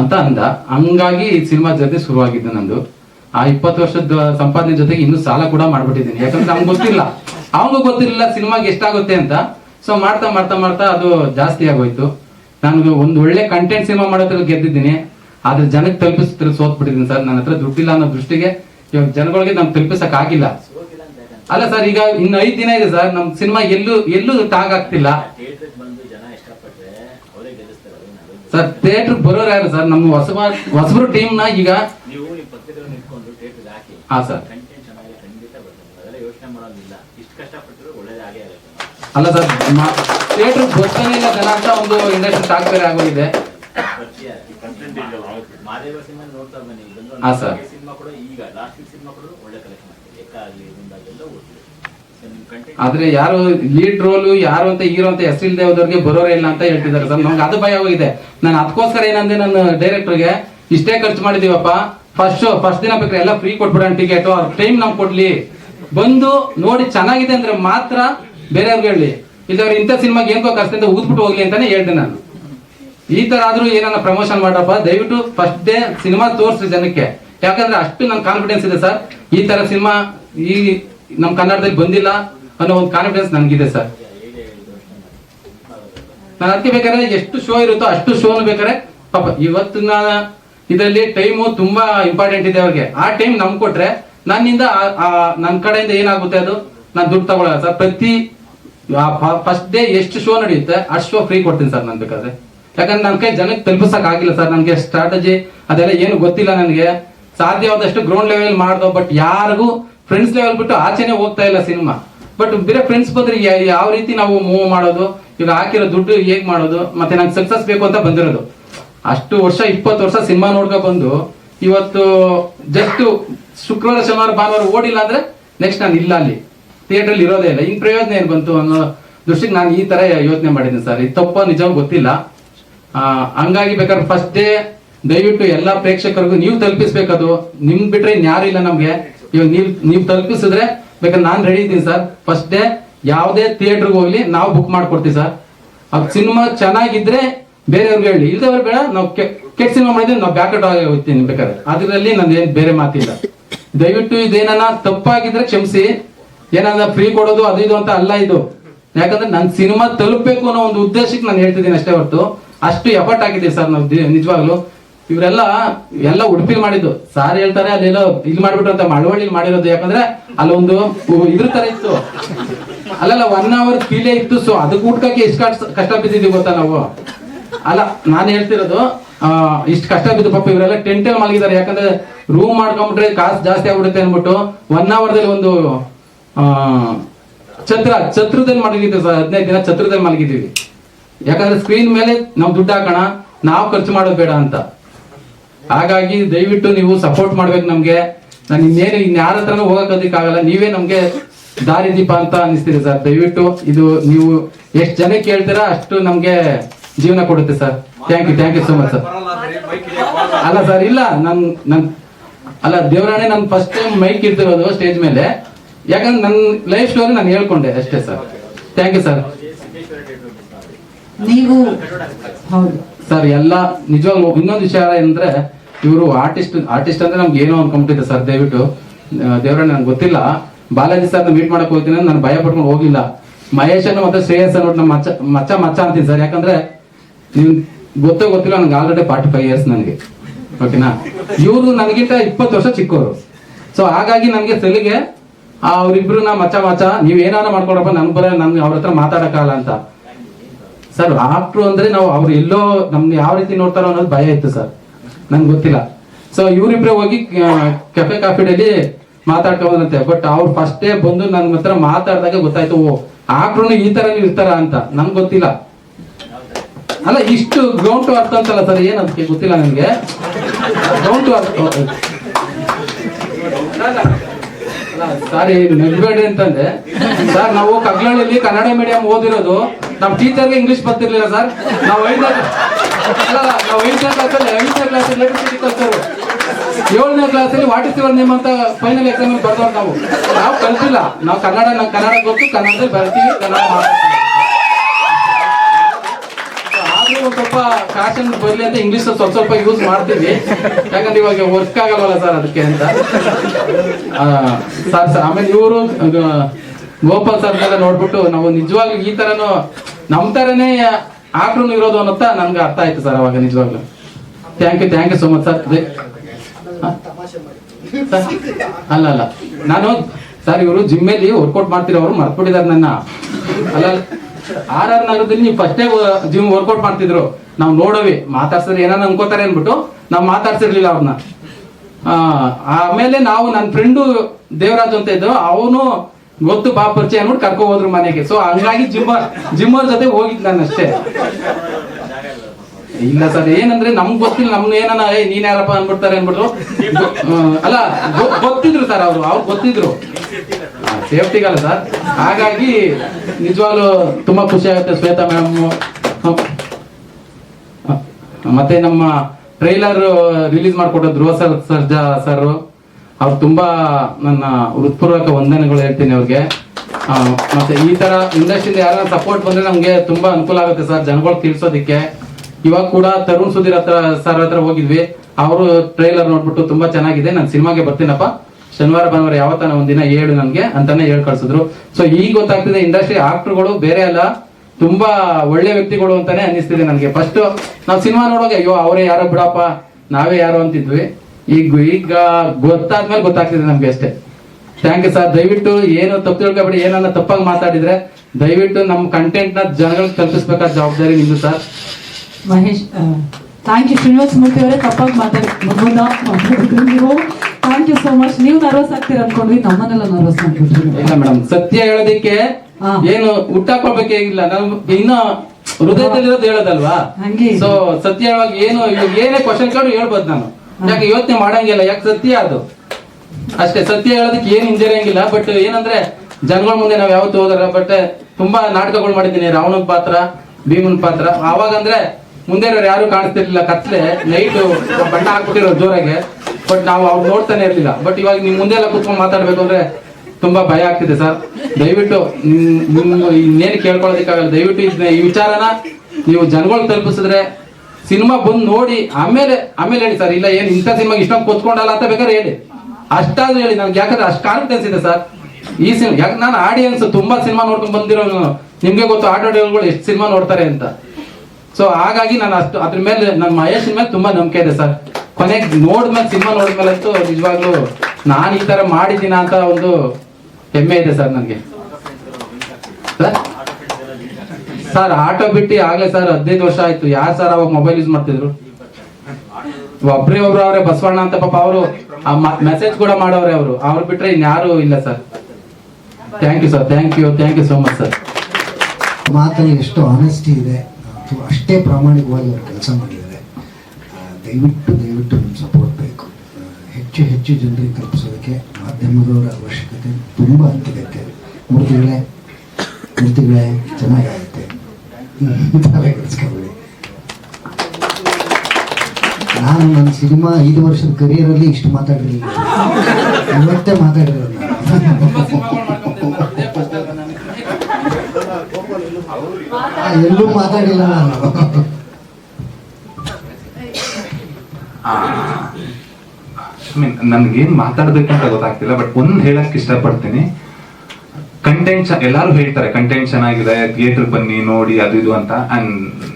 ಅಂತ ಅಂದ. ಹಂಗಾಗಿ ಈ ಸಿನಿಮಾ ಜೊತೆ ಶುರುವಾಗಿದ್ದು ನಂದು. ಆ ಇಪ್ಪತ್ತು ವರ್ಷದ ಸಂಪಾದನೆ ಜೊತೆಗೆ ಇನ್ನೂ ಸಾಲ ಕೂಡ ಮಾಡ್ಬಿಟ್ಟಿದ್ದೀನಿ. ಯಾಕಂದ್ರೆ ನಮ್ಗೆ ಗೊತ್ತಿಲ್ಲ. ಅವನಿಗೂ ಗೊತ್ತಿರಲಿಲ್ಲ ಸಿನಿಮಾಗೆ ಎಷ್ಟಾಗುತ್ತೆ ಅಂತ. ಸೊ ಮಾಡ್ತಾ ಮಾಡ್ತಾ ಮಾಡ್ತಾ ಅದು ಜಾಸ್ತಿ ಆಗೋಯ್ತು. ನಾನು ಒಂದು ಒಳ್ಳೆ ಕಂಟೆಂಟ್ ಸಿನಿಮಾ ಮಾಡೋದ್ರಲ್ಲಿ ಗೆದ್ದಿದ್ದೀನಿ. ಆದ್ರೆ ಜನಕ್ಕೆ ತಲುಪಿಸ್ತಿರೋ ಸೋತ್ಬಿಟ್ಟಿದ್ದೀನಿ ಸರ್. ನನ್ನ ಹತ್ರ ದುಡ್ಡಿಲ್ಲ ಅನ್ನೋ ದೃಷ್ಟಿಗೆ ಇವಾಗ ಜನಗಳಿಗೆ ನಾನು ತಲುಪಿಸಕ್ ಆಗಿಲ್ಲ ಅಲ್ಲ ಸರ್ ಈಗ ಇನ್ನು ಐದು ದಿನ ಇದೆ ಸರ್ ನಮ್ ಸಿನಿಮಾ ಎಲ್ಲೂ ಎಲ್ಲೂ ಟಾಗ್ ಆಗ್ತಿಲ್ಲ ಸರ್ ಥಿಯೇಟರ್ ಬರೋರು ಯಾರು ಸರ್? ನಮ್ಮ ಹೊಸಬ ಹೊಸಬ್ರು ಟೀಮ್ನ ಈಗ ನೀವು ನಿಮ್ಮ ಪತ್ರಿಕೆಗಳನ್ನು ಇಟ್ಕೊಂಡು ಥಿಯೇಟರ್ಗೆ ಹಾಕಿ ಹಾ, ಸರ್. ಕಂಟೆಂಟ್ ಚೆನ್ನಾಗಿ ಖಂಡಿತ ಬರ್ತದೆ. ಅದೆಲ್ಲ ಯೋಚನೆ ಮಾಡೋದಿಲ್ಲ. ಇಷ್ಟು ಕಷ್ಟಪಟ್ಟರು ಒಳ್ಳೇದೇ ಆಗೇ ಆಗುತ್ತೆ. ಅಲ್ಲ ಸರ್ ಥಿಯೇಟರ್ ಬರ್ತಾನೆ ಇಲ್ಲ ಜನ ಅಂತ ಒಂದು ಇಂಡಸ್ಟ್ರಿ ಟಾಕ್ ಬೇರೆ ಆಗೋಗಿದೆ ಹಾ, ಸರ್. ಸಿನಿಮಾ ಕೂಡ ಈಗ ಲಾಸ್ಟ್ ಸಿನಿಮಾ ಕೂಡ ಒಳ್ಳೆ ಕಲೆಕ್ಷನ್ ಆಗ್ತದೆ ಎಕ್ಕ ಆಗಲಿ ಇದೊಂದಾಗಲಿ ಎಲ್ಲ ಓದ್ತೀವಿ ಸೊ ನಿಮ್ಮ ಕಂಟೆಂಟ್ ಆದ್ರೆ ಯಾರು ಲೀಡ್ ರೋಲ್ ಯಾರು ಅಂತ ಹೀರೋ ಅಂತ ಹೆಸರಿಲ್ದೆ ಹೋದವ್ರಿಗೆ ಬರೋರೇ ಇಲ್ಲ ಅಂತ ಹೇಳ್ತಿದ್ದಾರೆ. ಸರ್ ನಮ್ಗೆ ಅದು ಭಯ ಹೋಗಿದೆ. ನಾನು ಅದಕ್ಕೋಸ್ಕರ ಏನಂದ್ರೆ ನನ್ನ ಡೈರೆಕ್ಟರ್ಗೆ ಇಷ್ಟೇ ಖರ್ಚು ಮಾಡಿದೀವಪ್ಪ ಫಸ್ಟ್ ಫಸ್ಟ್ ದಿನ ಬೇಕಾದ್ರೆ ಎಲ್ಲ ಫ್ರೀ ಕೊಟ್ಬಿಡೋಣ ಟಿಕೆಟ್ ಅವ್ರ ಟೈಮ್ ನಮ್ಗೆ ಕೊಡ್ಲಿ. ಬಂದು ನೋಡಿ ಚೆನ್ನಾಗಿದೆ ಅಂದ್ರೆ ಮಾತ್ರ ಬೇರೆಯವ್ರಿಗೆ ಹೇಳಿ. ಇಲ್ಲವ್ರು ಇಂಥ ಸಿನಿಮಾಗೆ ಏನ್ಕೋ ಅಂತ ಉಗಿದ್ಬಿಟ್ಟು ಹೋಗ್ಲಿ ಅಂತಾನೆ ಹೇಳ್ದೆ ನಾನು. ಈ ತರ ಆದ್ರೂ ಏನನ್ನ ಪ್ರಮೋಷನ್ ಮಾಡಪ್ಪ? ದಯವಿಟ್ಟು ಫಸ್ಟ್ ಡೇ ಸಿನಿಮಾ ತೋರಿಸ್ರಿ ಜನಕ್ಕೆ. ಯಾಕಂದ್ರೆ ಅಷ್ಟು ನಂಗೆ ಕಾನ್ಫಿಡೆನ್ಸ್ ಇದೆ ಸರ್. ಈ ತರ ಸಿನಿಮಾ ಈ ನಮ್ಮ ಕನ್ನಡದಲ್ಲಿ ಬಂದಿಲ್ಲ ಅನ್ನೋ ಒಂದು ಕಾನ್ಫಿಡೆನ್ಸ್ ನನಗಿದೆ ಸರ್. ನಾನು ಅದಕ್ಕೆ ಬೇಕಾದ್ರೆ ಎಷ್ಟು ಶೋ ಇರುತ್ತೋ ಅಷ್ಟು ಶೋ ಬೇಕಾದ್ರೆ ಪಾಪ ಇವತ್ತಿನ ಇದರಲ್ಲಿ ಟೈಮು ತುಂಬಾ ಇಂಪಾರ್ಟೆಂಟ್ ಇದೆ ಅವ್ರಿಗೆ. ಆ ಟೈಮ್ ನಮ್ ಕೊಟ್ರೆ ನನ್ನಿಂದ ನನ್ನ ಕಡೆಯಿಂದ ಏನಾಗುತ್ತೆ ಅದು? ನಾನು ದುಡ್ಡು ತಗೊಳ್ಳಲ್ಲ ಸರ್. ಪ್ರತಿ ಫಸ್ಟ್ ಡೇ ಎಷ್ಟು ಶೋ ನಡೆಯುತ್ತೆ ಅಷ್ಟು ಶೋ ಫ್ರೀ ಕೊಡ್ತೀನಿ ಸರ್ ನಾನು ಬೇಕಾದ್ರೆ. ಯಾಕಂದ್ರೆ ನನ್ನ ಕೈ ಜನಕ್ಕೆ ತಲುಪಿಸಕ್ ಆಗಿಲ್ಲ ಸರ್. ನನಗೆ ಸ್ಟ್ರಾಟಜಿ ಅದೆಲ್ಲ ಏನು ಗೊತ್ತಿಲ್ಲ ನನಗೆ. ಸಾಧ್ಯವಾದಷ್ಟು ಗ್ರೌಂಡ್ ಲೆವೆಲ್ ಮಾಡ್ದೋ ಬಟ್ ಯಾರಿಗೂ ಫ್ರೆಂಡ್ಸ್ ಲೆವೆಲ್ ಬಿಟ್ಟು ಆಚೆನೆ ಹೋಗ್ತಾ ಇಲ್ಲ ಸಿನಿಮಾ ಬಟ್ ಬೇರೆ ಫ್ರೆಂಡ್ಸ್ ಬಂದ್ರೆ ಯಾವ ರೀತಿ ನಾವು ಮೂವ್ ಮಾಡೋದು ಈಗ ಹಾಕಿರೋ ದುಡ್ಡು ಹೇಗ್ ಮಾಡೋದು, ಮತ್ತೆ ನಂಗೆ ಸಕ್ಸಸ್ ಬೇಕು ಅಂತ ಬಂದಿರೋದು. ಅಷ್ಟು ವರ್ಷ, ಇಪ್ಪತ್ತು ವರ್ಷ ಸಿನಿಮಾ ನೋಡ್ಕೊ ಬಂದು, ಇವತ್ತು ಜಸ್ಟ್ ಶುಕ್ರವಾರ, ಶನಿವಾರ, ಭಾನುವಾರ ಓಡಿಲ್ಲ ಅಂದ್ರೆ ನೆಕ್ಸ್ಟ್ ನಾನು ಇಲ್ಲ ಅಲ್ಲಿ. ಥಿಯೇಟರ್ ಇರೋದೇ ಇಲ್ಲ. ಇನ್ ಪ್ರಯೋಜನ ಏನ್ ಬಂತು ಅನ್ನೋ ದೃಷ್ಟಿಗೆ ನಾನು ಈ ತರ ಯೋಚನೆ ಮಾಡಿದ್ದೀನಿ ಸರ್. ಇದು ತಪ್ಪ ನಿಜವಾಗ ಗೊತ್ತಿಲ್ಲ. ಹಂಗಾಗಿ ಬೇಕಾದ್ರೆ ಫಸ್ಟ್ ಡೇ ದಯವಿಟ್ಟು ಎಲ್ಲಾ ಪ್ರೇಕ್ಷಕರಿಗೂ ನೀವು ತಲುಪಿಸ್ಬೇಕದು. ನಿಮ್ ಬಿಟ್ರೆ ಇನ್ಯಾರು ಇಲ್ಲ ನಮ್ಗೆ. ಇವಾಗ ನೀವ್ ನೀವ್ ತಲುಪಿಸಿದ್ರೆ ಬೇಕಾದ್ರೆ ನಾನ್ ರೆಡಿ ಇದ್ದೀನಿ ಸರ್. ಫಸ್ಟ್ ಡೇ ಯಾವ್ದೇ ಥಿಯೇಟರ್ಗೆ ಹೋಗ್ಲಿ, ನಾವು ಬುಕ್ ಮಾಡ್ಕೊಡ್ತೀವಿ ಸರ್. ಅದು ಸಿನಿಮಾ ಚೆನ್ನಾಗಿದ್ರೆ ಬೇರೆಯವ್ರಿಗೆ ಹೇಳಿ. ಇಲ್ದವ್ರು ಬೇಡ, ನಾವು ಕೆಟ್ಟ ಸಿನಿಮಾ ಮಾಡಿದ್ರೆ ನಾವು ಬ್ಯಾಕೌಟ್ ಆಗಿ ಹೋಗ್ತೀನಿ ಬೇಕಾದ್ರೆ. ಅದರಲ್ಲಿ ನಂದು ಏನ್ ಬೇರೆ ಮಾತಿಲ್ಲ ದಯವಿಟ್ಟು ಇದೇನ ತಪ್ಪಾಗಿದ್ರೆ ಕ್ಷಮಿಸಿ. ಏನಾದ ಫ್ರೀ ಕೊಡೋದು, ಅದು ಇದು ಅಂತ ಅಲ್ಲ ಇದು. ಯಾಕಂದ್ರೆ ನನ್ ಸಿನಿಮಾ ತಲುಪಬೇಕು ಅನ್ನೋ ಒಂದು ಉದ್ದೇಶಕ್ಕೆ ನಾನು ಹೇಳ್ತಿದ್ದೀನಿ ಅಷ್ಟೇ ಹೊರತು. ಅಷ್ಟು ಎಫರ್ಟ್ ಆಗಿದೆ ಸರ್ ನಾವು ನಿಜವಾಗ್ಲು. ಇವರೆಲ್ಲ ಎಲ್ಲ ಉಡುಪಿಲಿ ಮಾಡಿದ್ದು. ಸಾರ್ ಹೇಳ್ತಾರೆ, ಅಲ್ಲೆಲ್ಲೋ ಇಲ್ಲಿ ಮಾಡ್ಬಿಟ್ರು ಅಂತ ಮಳವಳ್ಳಿಲಿ ಮಾಡಿರೋದು. ಯಾಕಂದ್ರೆ ಅಲ್ಲೊಂದು ಇದ್ರ ತರ ಇತ್ತು. ಅಲ್ಲಲ್ಲ ಒನ್ ಅವರ್ ಫೀಲೇ ಇತ್ತು. ಸೊ ಅದಕ್ಕೆ ಊಟಕ್ಕೆ ಎಷ್ಟು ಕಷ್ಟ ಬಿದ್ದಿದ್ವಿ ಗೊತ್ತಾ ನಾವು? ಅಲ್ಲ, ನಾನು ಹೇಳ್ತಿರೋದು ಇಷ್ಟು ಕಷ್ಟ ಬಿದ್ದು ಪಾಪ ಇವರೆಲ್ಲ ಟೆಂಟ್ ಅಲ್ಲಿ ಮಲಗಿದ್ದಾರೆ. ಯಾಕಂದ್ರೆ ರೂಮ್ ಮಾಡ್ಕೊಂಡ್ಬಿಟ್ರೆ ಕಾಸು ಜಾಸ್ತಿ ಆಗ್ಬಿಡುತ್ತೆ ಅನ್ಬಿಟ್ಟು ಒನ್ ಅವರ್ದಲ್ಲಿ ಒಂದು ಛತ್ರ, ಛತ್ರದಲ್ಲಿ ಮಲಗಿದ್ದೀವಿ ಸರ್. ಹದಿನೈದು ದಿನ ಛತ್ರದಲ್ಲಿ ಮಲಗಿದ್ದೀವಿ ಯಾಕಂದ್ರೆ ಸ್ಕ್ರೀನ್ ಮೇಲೆ ನಾವು ದುಡ್ಡು ಹಾಕೋಣ, ನಾವು ಖರ್ಚು ಮಾಡೋದು ಬೇಡ ಅಂತ. ಹಾಗಾಗಿ ದಯವಿಟ್ಟು ನೀವು ಸಪೋರ್ಟ್ ಮಾಡ್ಬೇಕು ನಮ್ಗೆ. ನಾನು ಇನ್ನೇನು ಇನ್ಯಾರ ಹತ್ರನೂ ಆಗಲ್ಲ. ನೀವೇ ನಮ್ಗೆ ದಾರಿ ದೀಪ ಅಂತ ಅನಿಸ್ತೀರಿ ಸರ್. ದಯವಿಟ್ಟು ಇದು ನೀವು ಎಷ್ಟು ಜನ ಕೇಳ್ತೀರಾ ಅಷ್ಟು ನಮ್ಗೆ ಜೀವನ ಕೊಡುತ್ತೆ sir. Thank you thank you so much sir ಅಲ್ಲ ಸರ್ ಇಲ್ಲ. ನನ್ ನನ್ ಅಲ್ಲ ದೇವರಾಣೆ ನನ್ ಫಸ್ಟ್ ಟೈಮ್ ಮೈಕ್ ಇರ್ತಿರೋದು ಸ್ಟೇಜ್ ಮೇಲೆ. ಯಾಕಂದ್ರೆ ನನ್ನ ಲೈಫ್ ಸ್ಟೋರಿ ನಾನು ಹೇಳ್ಕೊಂಡೆ ಅಷ್ಟೇ ಸರ್. ಥ್ಯಾಂಕ್ ಯು ಸರ್ ನೀವು ಹೌದು. ಸರ್ ಎಲ್ಲ ನಿಜವಾಗ್ಲೂ ಇನ್ನೊಂದು ವಿಚಾರ ಏನಂದ್ರೆ ಇವರು ಆರ್ಟಿಸ್ಟ್ ಆರ್ಟಿಸ್ಟ್ ಅಂದ್ರೆ ನಮ್ಗೆ ಏನೋ ಅನ್ಕೊಂಬಿಟ್ಟಿದೆ ಸರ್ ದಯವಿಟ್ಟು ದೇವರಣ್ಣ ನನ್ಗೆ ಗೊತ್ತಿಲ್ಲ. ಬಾಲಾಜಿ ಸರ್ ಮೀಟ್ ಮಾಡಕ್ ಹೋಗ್ತೀನಿ ನಾನು ಭಯ ಪಡ್ಕೊಂಡು ಹೋಗಿಲ್ಲ ಮಹೇಶ್ ಅನ್ನು ಮತ್ತೆ ಶ್ರೇಯಸ್ ಅನ್ನೋ ನಮ್ಮ ಮಚ್ಚ ಮಚ್ಚ ಮಚ್ಚ ಅಂತೀನಿ ಸರ್ ಯಾಕಂದ್ರೆ ನೀವು ಗೊತ್ತೋ ಗೊತ್ತಿಲ್ಲ ನನಗೆ ಆಲ್ರೆಡಿ ಫಾರ್ಟಿ ಫೈವ್ ಇಯರ್ಸ್ ನನಗೆ ಓಕೆನಾ ಇವರು ನನಗಿಂತ ಇಪ್ಪತ್ತು ವರ್ಷ ಚಿಕ್ಕವರು ಸೊ ಹಾಗಾಗಿ ನನಗೆ ತೆಲಿಗೆ ಅವ್ರಿಬ್ರು ನಾ ಮಚ್ಚ ಮಚ್ಚ, ನೀವ್ ಏನಾರ ಮಾಡ್ಕೊಡಪ್ಪ ನನ್ ಬರ, ನನ್ಗೆ ಅವ್ರ ಹತ್ರ ಮಾತಾಡಕ್ಕಾಗಲ್ಲ ಅಂತ. ಸರ್ ಆಕ್ಟ್ರು ಅಂದ್ರೆ ನಾವು ಅವ್ರು ಎಲ್ಲೋ ನಮ್ಗೆ ಯಾವ ರೀತಿ ನೋಡ್ತಾರೋ ಅನ್ನೋದು ಭಯ ಇತ್ತು ಸರ್ ನನ್ಗೆ ಗೊತ್ತಿಲ್ಲ. ಸೊ ಇವರಿಬ್ರೆ ಹೋಗಿ ಕೆಫೆ ಕಾಫಿ ಡೇಲಿ ಮಾತಾಡ್ಕೊಂಡ್ರಂತೆ ಬಟ್ ಅವ್ರು ಫಸ್ಟ್ ಬಂದು ನನ್ನ ಹತ್ರ ಮಾತಾಡ್ದಾಗ ಗೊತ್ತಾಯ್ತು, ಓ ಆಕ್ರೂ ಈ ತರ ಇರ್ತಾರ ಅಂತ. ನಂಗೆ ಗೊತ್ತಿಲ್ಲ. ಅಲ್ಲ, ಇಷ್ಟು ಗ್ರೌಂಡ್ ಟು ಅರ್ಥ ಅಂತಲ್ಲ ಸರ್ ಏನ್ ಅದಕ್ಕೆ ಗೊತ್ತಿಲ್ಲ ನನಗೆ. ಗ್ರೌಂಡ್ ಟು ಅರ್ಥ ಸಾರಿ ನಗ್ಬೇಡಿ ಅಂತಂದೆ. ಸರ್ ನಾವು ಕಗ್ಲಳ್ಳಿಲಿ ಕನ್ನಡ ಮೀಡಿಯಂ ಓದಿರೋದು. ನಮ್ ಟೀಚರ್ಗೆ ಇಂಗ್ಲಿಷ್ ಬರ್ತಿರ್ಲಿಲ್ಲ ಸರ್ ನಾವು ಐದನೇ ನಾವು ಐದನೇ ಕ್ಲಾಸಲ್ಲಿ ಕ್ಲಾಸಲ್ಲಿ ಏಳನೇ ಕ್ಲಾಸಲ್ಲಿ ವಾಟ್ ಇಸ್ ಯುವರ್ ನೇಮ್ ಅಂತ ಫೈನಲ್ ಎಕ್ಸಾಮ್ ಬರ್ದವ್ರು ನಾವು. ನಾವು ಕಲ್ತಿಲ್ಲ. ನಾವು ಕನ್ನಡ ನಾವು ಕನ್ನಡ ಗೊತ್ತು, ಕನ್ನಡದಲ್ಲಿ ಬರ್ತೀವಿ, ಕನ್ನಡ ಮಾಡ್ತೀವಿ ಸ್ವಲ್ಪ ಫ್ಯಾಷನ್ ಬರ್ಲಿ ಅಂತ ಇಂಗ್ಲಿಷ್ ಸ್ವಲ್ಪ ಸ್ವಲ್ಪ ಯೂಸ್ ಮಾಡ್ತೀವಿ. ಯಾಕಂದ್ರೆ ಇವಾಗ ವರ್ಕ್ ಆಗಲ್ವಲ್ಲ ಸರ್ ಅದಕ್ಕೆ ಅಂತ. ಸರ್ ಸರ್ ಆಮೇಲೆ ಇವರು ಗೋಪಾಲ್ ಸರ್ ನೋಡ್ಬಿಟ್ಟು ನಾವು ನಿಜವಾಗ್ಲೂ ಈ ತರನು ನಮ್ ತರನೇ ಆಕ್ರೂ ಇರೋದು ಅನ್ನೋತ್ತ ನನ್ಗೆ ಅರ್ಥ ಆಯ್ತು ಸರ್ ಅವಾಗ ನಿಜವಾಗ್ಲು. Thank you thank you so much sir ಅಲ್ಲ ಅಲ್ಲ. ನಾನು ಸರ್ ಇವರು ಜಿಮ್ಮಲ್ಲಿ ವರ್ಕೌಟ್ ಮಾಡ್ತಿರೋರು ಮರ್ತ್ಬಿಟ್ಟಿದ್ದಾರೆ ನನ್ನ. ಅಲ್ಲ, ಆರ್ ಆರ್ ನಗರದಲ್ಲಿ ನೀವು ಫಸ್ಟೇ ಜಿಮ್ ವರ್ಕೌಟ್ ಮಾಡ್ತಿದ್ರು. ನಾವು ನೋಡವಿ. ಮಾತಾಡ್ಸಿದ್ರೆ ಏನಾನ ಅನ್ಕೋತಾರೆ ಅನ್ಬಿಟ್ಟು ನಾವು ಮಾತಾಡ್ಸಿರ್ಲಿಲ್ಲ ಅವ್ರನ್ನ ಆಮೇಲೆ ನಾವು ನನ್ನ ಫ್ರೆಂಡು ದೇವರಾಜು ಅಂತ ಇದ್ದು, ಅವನು ಗೊತ್ತು ಬಾ ಪರಿಚಯ ಅನ್ಬಿಟ್ಟು ಕರ್ಕೊ ಹೋದ್ರು ಮನೆಗೆ. ಸೊ ಹಂಗಾಗಿ ಜಿಮ್ಮರ್ ಜಿಮ್ಮರ್ ಜೊತೆ ಹೋಗಿದ್ ನಾನು ಅಷ್ಟೇ. ಇಲ್ಲ ಸರ್, ಏನಂದ್ರೆ ನಮ್ಗೆ ಗೊತ್ತಿಲ್ಲ ನಮ್ನ ಏನನ, ಏ, ನೀನ್ ಯಾರಪ್ಪ? ಅನ್ಬಿಡ್ತಾರೆ ಅನ್ಬಿಟ್ಟು ಅಲ್ಲ ಗೊತ್ತಿದ್ರು ಸರ್ ಅವರು, ಅವ್ರು ಗೊತ್ತಿದ್ರು. ಸೇಫ್ಟಿಗಲ್ಲ ಸರ್. ಹಾಗಾಗಿ ನಿಜವಾಗ್ಲು ತುಂಬಾ ಖುಷಿ ಆಗುತ್ತೆ ಶ್ವೇತಾ ಮೇಡಮ್ ಮತ್ತೆ ನಮ್ಮ ಟ್ರೈಲರ್ ರಿಲೀಸ್ ಮಾಡಿಕೊಟ್ಟ ಧ್ರುವ ಸರ್ ಸರ್ಜಾ ಸರ್. ಅವ್ರು ತುಂಬಾ ನನ್ನ ಹೃತ್ಪೂರ್ವಕ ವಂದನೆಗಳು ಹೇಳ್ತೀನಿ ಅವ್ರಿಗೆ. ಮತ್ತೆ ಈ ತರ ಇಂಡಸ್ಟ್ರಿಯಿಂದ ಯಾರ ಸಪೋರ್ಟ್ ಬಂದ್ರೆ ನಮ್ಗೆ ತುಂಬಾ ಅನುಕೂಲ ಆಗುತ್ತೆ ಸರ್, ಜನಗಳು ತಿಳಿಸೋದಿಕ್ಕೆ. ಇವಾಗ ಕೂಡ ತರುಣ್ ಸುಧೀರ್ ಹತ್ರ ಸರ್ ಹತ್ರ ಹೋಗಿದ್ವಿ. ಅವರು ಟ್ರೈಲರ್ ನೋಡ್ಬಿಟ್ಟು ತುಂಬಾ ಚೆನ್ನಾಗಿದೆ. ನಾನು ಸಿನಿಮಾಗೆ ಬರ್ತೀನಪ್ಪ. ಶನಿವಾರ, ಭಾನುವಾರ ಯಾವತ್ತಾನ ಒಂದಿನ ಹೇಳು ನನ್ಗೆ ಅಂತಾನೆ ಹೇಳಿ ಕಳ್ಸಿದ್ರು. ಸೊ ಈಗ ಗೊತ್ತಾಗ್ತಿದೆ ಇಂಡಸ್ಟ್ರಿ ಆಕ್ಟರ್ಗಳು ಬೇರೆ ಅಲ್ಲ, ತುಂಬಾ ಒಳ್ಳೆ ವ್ಯಕ್ತಿಗಳು ಅಂತಾನೆ ಅನ್ನಿಸ್ತಿದೆ ನನಗೆ. ಫಸ್ಟ್ ನಾವು ಸಿನಿಮಾ ನೋಡುವಾಗ, ಅಯ್ಯೋ, ಅವರೇ ಯಾರೋ ಬಿಡಪ್ಪ, ನಾವೇ ಯಾರೋ ಅಂತಿದ್ವಿ. ಈಗ ಈಗ ಗೊತ್ತಾದ್ಮೇಲೆ ಗೊತ್ತಾಗ್ತಿದೆ ನಮ್ಗೆ ಅಷ್ಟೇ. Thank you sir. ದಯವಿಟ್ಟು ಏನು ತಪ್ಪು ತಿಳ್ಕೊಬೇಡಿ ಏನನ್ನ ತಪ್ಪಾಗಿ ಮಾತಾಡಿದ್ರೆ ದಯವಿಟ್ಟು ನಮ್ಮ ಕಂಟೆಂಟ್ನ ಜನಗಳಿಗೆ ತಲುಪಿಸ್ಬೇಕಾದ ಜವಾಬ್ದಾರಿ ನಿಮ್ದು sir. Mahesh thank you Srinivasa Murthy ಅವರೇ ತಪ್ಪಾಗಿ ಮಾತಾಡಿ ಮಗುನ ಮಾತಾಡಿದ್ರು ನೀವು. ಥ್ಯಾಂಕ್ ಯು ಸೋ ಮಚ್ ನೀವು ನರ್ವಸ್ ಆಗ್ತೀರ ಅನ್ಕೊಂಡ್ವಿ ನಮ್ಮನ್ನೆಲ್ಲ ನರ್ವಸ್ ಮಾಡ್ಬಿಟ್ರಿ ಇಲ್ಲ ಮೇಡಮ್ ಸತ್ಯ ಹೇಳೋದಿಕ್ಕೆ ಏನು ಹುಟ್ಟಾಕೊಳ್ಬೇಕೇ ಇಲ್ಲ. ನಮ್ ಇನ್ನ ಹೃದಯದಲ್ಲಿರೋದು ಹೇಳೋದಲ್ವಾ? ಹಂಗೆ. ಸೊ ಸತ್ಯ ಹೇಳುವಾಗ ಏನು ಏನೇ ಕ್ವಶನ್ ಕೇಳಿ ಹೇಳ್ಬೋದು ನಾನು. ಯಾಕೆ ಯೋಚನೆ ಮಾಡಂಗಿಲ್ಲ, ಯಾಕೆ ಸತ್ಯ ಅದು? ಅಷ್ಟೇ, ಸತ್ಯ ಹೇಳೋದಕ್ಕೆ ಏನ್ ಹಿಂಜರಿಯಂಗಿಲ್ಲ ಬಟ್ ಏನಂದ್ರೆ ಜನಗಳ ಮುಂದೆ ನಾವ್ ಯಾವತ್ತು ಹೋದ್ರ ಬಟ್ ತುಂಬಾ ನಾಟಕಗಳು ಮಾಡಿದ್ದೀನಿ ರಾವಣ ಪಾತ್ರ, ಭೀಮನ್ ಪಾತ್ರ. ಅವಾಗ ಅಂದ್ರೆ ಮುಂದೆ ಯಾರು ಕಾಣಿಸ್ತಿರ್ಲಿಲ್ಲ, ಕತ್ಲೆ ನೈಟ್ ಬಣ್ಣ ಹಾಕ್ಬಿಟ್ಟಿರೋ ಜೋರಾಗೆ ಬಟ್ ನಾವು ಅವ್ರು ನೋಡ್ತಾನೆ ಇರ್ಲಿಲ್ಲ. ಬಟ್ ಇವಾಗ ನಿಮ್ ಮುಂದೆ ಎಲ್ಲ ಕೂತ್ಕೊಂಡು ಮಾತಾಡ್ಬೇಕು ಅಂದ್ರೆ ತುಂಬಾ ಭಯ ಆಗ್ತಿದೆ ಸರ್. ದಯವಿಟ್ಟು ನಿಮ್ ಇನ್ನೇನು ಕೇಳ್ಕೊಳ್ಳೋದಕ್ಕಾಗಲ್ಲ, ದಯವಿಟ್ಟು ಈ ವಿಚಾರನ ನೀವು ಜನಗಳಿಗೆ ತಲುಪಿಸಿದ್ರೆ ಸಿನಿಮಾ ಬಂದು ನೋಡಿ ಆಮೇಲೆ ಆಮೇಲೆ ಹೇಳಿ ಸರ್, ಇಲ್ಲ ಏನು ಇಂಥ ಸಿನಿಮಾಗೆ ಇಷ್ಟೊಂದು ಕೂತ್ಕೊಂಡಲ್ಲ ಅಂತ ಬೇಕಾದ್ರೆ ಹೇಳಿ. ಅಷ್ಟಾದ್ರೂ ಹೇಳಿ ನನ್ಗೆ, ಯಾಕಂದ್ರೆ ಅಷ್ಟು ಕಾನ್ಫಿಡೆನ್ಸ್ ಇದೆ ಸರ್. ಈ ಸಿನಿಮಾ ಯಾಕೆ, ನಾನು ಆಡಿಯನ್ಸ್ ತುಂಬಾ ಸಿನಿಮಾ ನೋಡ್ಕೊಂಡು ಬಂದಿರೋ ನಿಮ್ಗೆ ಗೊತ್ತು ಆಟೋಟಗಳು ಎಷ್ಟು ಸಿನಿಮಾ ನೋಡ್ತಾರೆ ಅಂತ. ಸೊ ಹಾಗಾಗಿ ನಾನು ಅಷ್ಟು, ಅದ್ರ ಮೇಲೆ ನನ್ನ ಮಹೇಶ್ ಮೇಲೆ ತುಂಬಾ ನಂಬಿಕೆ ಇದೆ ಸರ್. ಕೊನೆಗೆ ನೋಡಿದ್ಮೇಲೆ ಸಿನಿಮಾ ನೋಡಿದ್ಮೇಲಂತೂ ನಿಜವಾಗ್ಲೂ ನಾನು ಈ ತರ ಮಾಡಿದ್ದೀನ ಅಂತ ಒಂದು ಹೆಮ್ಮೆ ಇದೆ ಸರ್ ನನಗೆ. ಸರ್? ಸರ್ ಆಟೋ ಬಿಟ್ಟು ಆಗ್ಲೇ ಸರ್ ಹದಿನೈದು ವರ್ಷ ಆಯ್ತು. ಯಾರು ಸರ್ ಅವಾಗ ಮೊಬೈಲ್ ಯೂಸ್ ಮಾಡ್ತಿದ್ರು? ಒಬ್ರೇ ಒಬ್ರು ಅವ್ರೆ, ಬಸವಣ್ಣ ಅಂತ ಪಾಪ ಅವರು. ಮೆಸೇಜ್ ಕೂಡ ಮಾಡೋರೆ ಅವರು. ಅವ್ರು ಬಿಟ್ರೆ ಇನ್ಯಾರು ಇಲ್ಲ sir thank you sir thank you thank you so much sir ಮಾತಲ್ಲಿ ಎಷ್ಟು ಆನೆಸ್ಟಿ ಇದೆ ಅಷ್ಟೇ ಪ್ರಾಮಾಣಿಕವಾಗಿ ಅವರು ಕೆಲಸ ಮಾಡಿದ್ದಾರೆ. ದಯವಿಟ್ಟು ದಯವಿಟ್ಟು ನಿಮ್ಮ ಸಪೋರ್ಟ್ ಬೇಕು. ಹೆಚ್ಚು ಹೆಚ್ಚು ಜನರಿಗೆ ತಲುಪಿಸೋದಕ್ಕೆ ಮಾಧ್ಯಮದವರ ಅವಶ್ಯಕತೆ ತುಂಬ ಅತ್ಯಗತ್ಯ ಮೂರ್ತಿಗಳೇ ಮೂರ್ತಿಗಳೇ ಚೆನ್ನಾಗಾಗುತ್ತೆ ನಾನು ನನ್ನ ಸಿನಿಮಾ ಐದು ವರ್ಷದ ಕರಿಯರಲ್ಲಿ ಇಷ್ಟು ಮಾತಾಡಿರಲಿಲ್ಲ ಇವತ್ತೇ ಮಾತಾಡಿರೋದು ಎಲ್ಲೂ ಮಾತಾಡಿಲ್ಲ ನಾನು. ನನ್ಗೇನ್ ಮಾತಾಡ್ಬೇಕಂತ ಗೊತ್ತಾಗ್ತಿಲ್ಲ ಬಟ್ ಒಂದ್ ಹೇಳಕ್ ಇಷ್ಟಪಡ್ತೀನಿ. ಕಂಟೆಂಟ್ ಎಲ್ಲರೂ ಹೇಳ್ತಾರೆ ಕಂಟೆಂಟ್ ಚೆನ್ನಾಗಿದೆ ಥಿಯೇಟರ್ ಬನ್ನಿ, ನೋಡಿ, ಅದು ಇದು ಅಂತ. ಅಂಡ್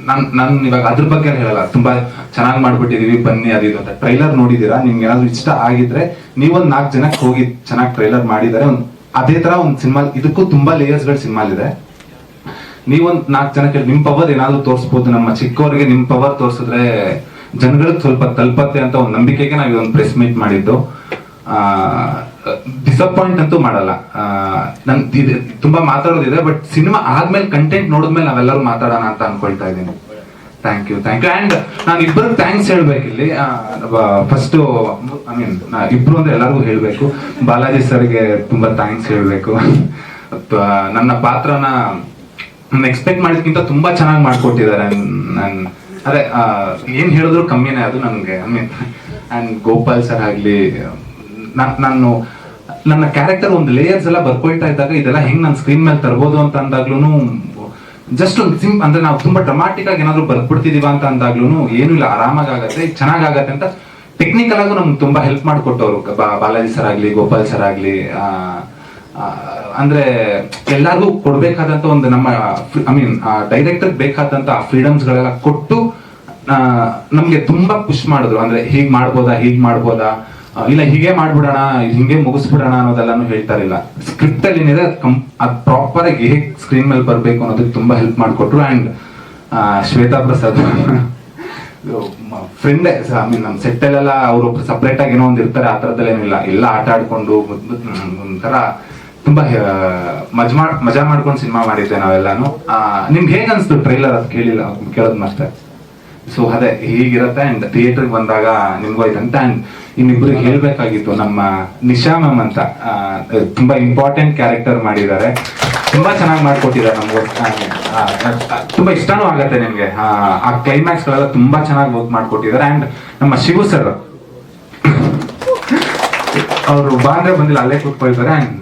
ನಾನು ನಾನು ಇವಾಗ ಅದ್ರ ಬಗ್ಗೆ ಹೇಳಲ್ಲ. ತುಂಬಾ ಚೆನ್ನಾಗಿ ಮಾಡ್ಬಿಟ್ಟಿದೀವಿ, ಬನ್ನಿ, ಅದು ಇದು ಅಂತ. ಟ್ರೈಲರ್ ನೋಡಿದೀರಾ? ನಿಮ್ಗೆ ಏನಾದ್ರು ಇಷ್ಟ ಆಗಿದ್ರೆ ನೀವೊಂದ್ ನಾಲ್ಕು ಜನಕ್ಕೆ ಹೋಗಿ ಚೆನ್ನಾಗಿ ಟ್ರೈಲರ್ ಮಾಡಿದ್ದಾರೆ ಒಂದು, ಅದೇ ತರ ಒಂದ್ ಸಿನಿಮಾ ಇದಕ್ಕೂ ತುಂಬಾ ಲೇಯರ್ಸ್ಗಳ ಸಿನಿಮಾ ಇದೆ. ನೀವೊಂದ್ ನಾಲ್ಕು ಜನಕ್ಕೆ ನಿಮ್ ಪವರ್ ಏನಾದ್ರು ತೋರಿಸ್ಬೋದು, ನಮ್ಮ ಚಿಕ್ಕವರಿಗೆ ನಿಮ್ ಪವರ್ ತೋರಿಸಿದ್ರೆ ಜನಗಳಿಗೆ ಸ್ವಲ್ಪ ತಲುಪತ್ತೆ ಅಂತ ಒಂದು ನಂಬಿಕೆಗೆ ನಾವು ಇದೊಂದು ಪ್ರೆಸ್ ಮೀಟ್ ಮಾಡಿದ್ದು. ಡಿಸಪಾಯಿಂಟ್ ಅಂತೂ ಮಾಡಲ್ಲ. ನಂಗೆ ತುಂಬಾ ಮಾತಾಡೋದಿದೆ ಬಟ್ ಸಿನಿಮಾ ಆದ್ಮೇಲೆ ಕಂಟೆಂಟ್ ನೋಡಿದ್ಮೇಲೆ ನಾವೆಲ್ಲರೂ ಮಾತಾಡೋಣ ಅಂತ ಅನ್ಕೊಳ್ತಾ ಇದ್ದೀನಿ. Thank you thank you and ನಾನು ಇಬ್ಬರು ಥ್ಯಾಂಕ್ಸ್ ಹೇಳ್ಬೇಕು ಇಲ್ಲಿ ಫಸ್ಟ್ ಐ ಮೀನ್ ಇಬ್ರು ಅಂದ್ರೆ ಎಲ್ಲರಿಗೂ ಹೇಳ್ಬೇಕು. ಬಾಲಾಜಿ ಸರ್ಗೆ ತುಂಬಾ ಥ್ಯಾಂಕ್ಸ್ ಹೇಳ್ಬೇಕು. ನನ್ನ ಪಾತ್ರನ ಎಕ್ಸ್ಪೆಕ್ಟ್ ಮಾಡಿದ್ಕಿಂತ ತುಂಬಾ ಚೆನ್ನಾಗಿ ಮಾಡ್ಕೊಟ್ಟಿದ್ದಾರೆ ನಾನು ಅದೇ ಏನ್ ಹೇಳಿದ್ರು ಕಮ್ಮಿನೇ, ಅದು ನನಗೆ I mean and Gopal sir ಆಗ್ಲಿ ನಾನು ನನ್ನ ಕ್ಯಾರೆಕ್ಟರ್ ಒಂದು ಲೇಯರ್ಸ್ ಎಲ್ಲ ಬರ್ಕೊಳ್ತಾ ಇದ್ದಾಗ ಇದೆಲ್ಲ ಹೆಂಗ್ ನನ್ನ ಸ್ಕ್ರೀನ್ ಮೇಲೆ ತರ್ಬೋದು ಅಂತ ಅಂದಾಗ್ಲೂ ಜಸ್ಟ್ ಒಂದು ಸಿಂಪ್ ಅಂದ್ರೆ ನಾವು ತುಂಬಾ ಡ್ರಮಾಟಿಕ್ ಆಗಿ ಏನಾದ್ರು ಬರ್ಬಿಡ್ತಿದೀವ ಅಂತ ಅಂದಾಗ್ಲೂ ಏನು ಇಲ್ಲ ಆರಾಮಾಗಿ ಆಗತ್ತೆ ಚೆನ್ನಾಗಾಗತ್ತೆ ಅಂತ ಟೆಕ್ನಿಕಲ್ ಆಗು ನಮ್ಗೆ ತುಂಬಾ ಹೆಲ್ಪ್ ಮಾಡಿಕೊಟ್ಟವ್ರು. ಬಾಲಾಜಿ ಸರ್ ಆಗ್ಲಿ, ಗೋಪಾಲ್ ಸರ್ ಆಗ್ಲಿ ಅಂದ್ರೆ ಎಲ್ಲಾರ್ಗೂ ಕೊಡ್ಬೇಕಾದಂತ ಒಂದು ನಮ್ಮ ಐ ಮೀನ್ ಡೈರೆಕ್ಟರ್ ಬೇಕಾದಂತ ಫ್ರೀಡಮ್ಸ್ ಗಳೆಲ್ಲ ಕೊಟ್ಟು ನಮ್ಗೆ ತುಂಬಾ ಪುಷ್ ಮಾಡಿದ್ರು. ಅಂದ್ರೆ ಹೀಗ್ ಮಾಡ್ಬೋದಾ ಹೀಗ್ ಮಾಡ್ಬೋದಾ ಇಲ್ಲ, ಹೀಗೆ ಮಾಡ್ಬಿಡೋಣ, ಹಿಂಗೆ ಮುಗಿಸ್ಬಿಡೋಣ ಅನ್ನೋದೆಲ್ಲಾನು ಹೇಳ್ತಾ ಇರಲಿಲ್ಲ ಸ್ಕ್ರಿಪ್ಟ್ ಅಲ್ಲಿ ಏನಿದೆ ಅದು ಪ್ರಾಪರ್ ಆಗಿ ಹೇಗೆ ಸ್ಕ್ರೀನ್ ಮೇಲೆ ಬರಬೇಕು ಅನ್ನೋದಕ್ಕೆ ತುಂಬಾ ಹೆಲ್ಪ್ ಮಾಡಿಕೊಟ್ರು and Shweta Prasad. Friend I mean ನಮ್ಮ ಸೆಟ್ಟಲ್ಲೆಲ್ಲ ಅವರು ಸಪ್ರೇಟ್ ಆಗಿ ಏನೋ ಒಂದು ಇರ್ತಾರೆ, ಆ ಥರದಲ್ಲೇನಿಲ್ಲ ಎಲ್ಲ ಆಟ ಆಡ್ಕೊಂಡು ಒಂಥರ ತುಂಬಾ ಮಜಾ ಮಜಾ ಮಾಡ್ಕೊಂಡು ಸಿನಿಮಾ ಮಾಡಿದ್ದೆ ನಾವೆಲ್ಲಾನು. ನಿಮ್ಗೆ ಹೇಗೆ ಅನ್ಸ್ತು ಟ್ರೈಲರ್ ಅದು ಕೇಳಿಲ್ಲ ಕೇಳೋದ್ ಮತ್ತೆ ಸೊ ಅದೇ ಹೀಗಿರುತ್ತೆ. ಅಂಡ್ ಥಿಯೇಟರ್ಗೆ ಬಂದಾಗ ನಿಮ್ಗೂ ಆಯ್ತಂತ ಅಂಡ್ ಇನ್ನಿಬ್ರಿಗೆ ಹೇಳ್ಬೇಕಾಗಿತ್ತು ನಮ್ಮ ನಿಶಾ ಮ್ಯಾಮ್ ಅಂತ ತುಂಬಾ ಇಂಪಾರ್ಟೆಂಟ್ ಕ್ಯಾರೆಕ್ಟರ್ ಮಾಡಿದ್ದಾರೆ. ತುಂಬಾ ಚೆನ್ನಾಗಿ ಮಾಡ್ಕೊಟ್ಟಿದ್ದಾರೆ ನಮ್ಗೆ. ತುಂಬಾ ಇಷ್ಟನೂ ಆಗತ್ತೆ ನಿಮ್ಗೆ. ಆ, ಕ್ಲೈಮ್ಯಾಕ್ಸ್ ಗಳೆಲ್ಲ ತುಂಬಾ ಚೆನ್ನಾಗಿ ವರ್ಕ್ ಮಾಡ್ಕೊಟ್ಟಿದ್ದಾರೆ. ಅಂಡ್ ನಮ್ಮ ಶಿವು ಸರ್ ಅವರು ಬಾಂದ್ರೆ ಬಂದಿಲ್ಲ ಅಲ್ಲೇ ಕೂತ್ಕೊಳ್ತಾರೆ. And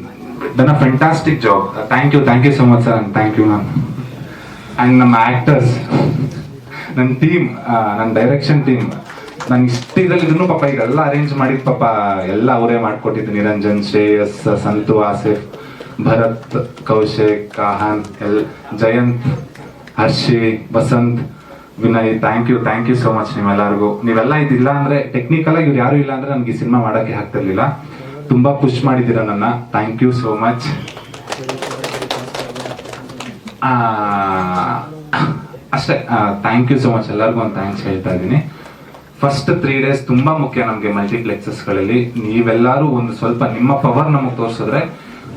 done a fantastic job thank you thank you so much sir and thank you ma'am and ನಮ್ಮ ಆಕ್ಟರ್ಸ್ ನನ್ನ ಟೀಮ್ ನನ್ನ ಡೈರೆಕ್ಷನ್ ಟೀಮ್ ನಾನು ಇಷ್ಟ ಇದ್ರಲ್ಲಿ ಪಾಪ ಇದೆಲ್ಲ ಅರೇಂಜ್ ಮಾಡಿದ ಪಾಪ ಎಲ್ಲ ಅವರೇ ಮಾಡ್ಕೊಟ್ಟಿದ್ದು. Niranjan, Shreyas, Santhu, Asif, Bharath, Kaushik, Aahan, L, Jayanth, Harshi, Basanth, Vinay thank you thank you so much ನಿಮ್ಮೆಲ್ಲರಿಗೂ. ನೀವೆಲ್ಲ ಇದಿಲ್ಲ ಅಂದ್ರೆ ಟೆಕ್ನಿಕಲ್ ಆಗಿ ಇವ್ರು ಯಾರು ಇಲ್ಲ ಅಂದ್ರೆ ನನಗೆ ಈ ಸಿನಿಮಾ ಮಾಡಕ್ಕೆ ಆಗ್ತಿರ್ಲಿಲ್ಲ. ತುಂಬಾ ಖುಷ್ ಮಾಡಿದ್ದೀರಾ ನನ್ನ. ಥ್ಯಾಂಕ್ ಯು ಸೋ ಮಚ್ ಅಷ್ಟೇ ಥ್ಯಾಂಕ್ ಯು ಸೊ ಮಚ್ ಎಲ್ಲರಿಗೂ ಒಂದು ಥ್ಯಾಂಕ್ಸ್ ಹೇಳ್ತಾ ಇದ್ದೀನಿ. ಫಸ್ಟ್ ತ್ರೀ ಡೇಸ್ ತುಂಬಾ ಮುಖ್ಯ ನಮಗೆ ಮಲ್ಟಿಪ್ಲೆಕ್ಸಸ್ಗಳಲ್ಲಿ ನೀವೆಲ್ಲರೂ ಒಂದು ಸ್ವಲ್ಪ ನಿಮ್ಮ ಪವರ್ ನಮಗೆ ತೋರಿಸಿದ್ರೆ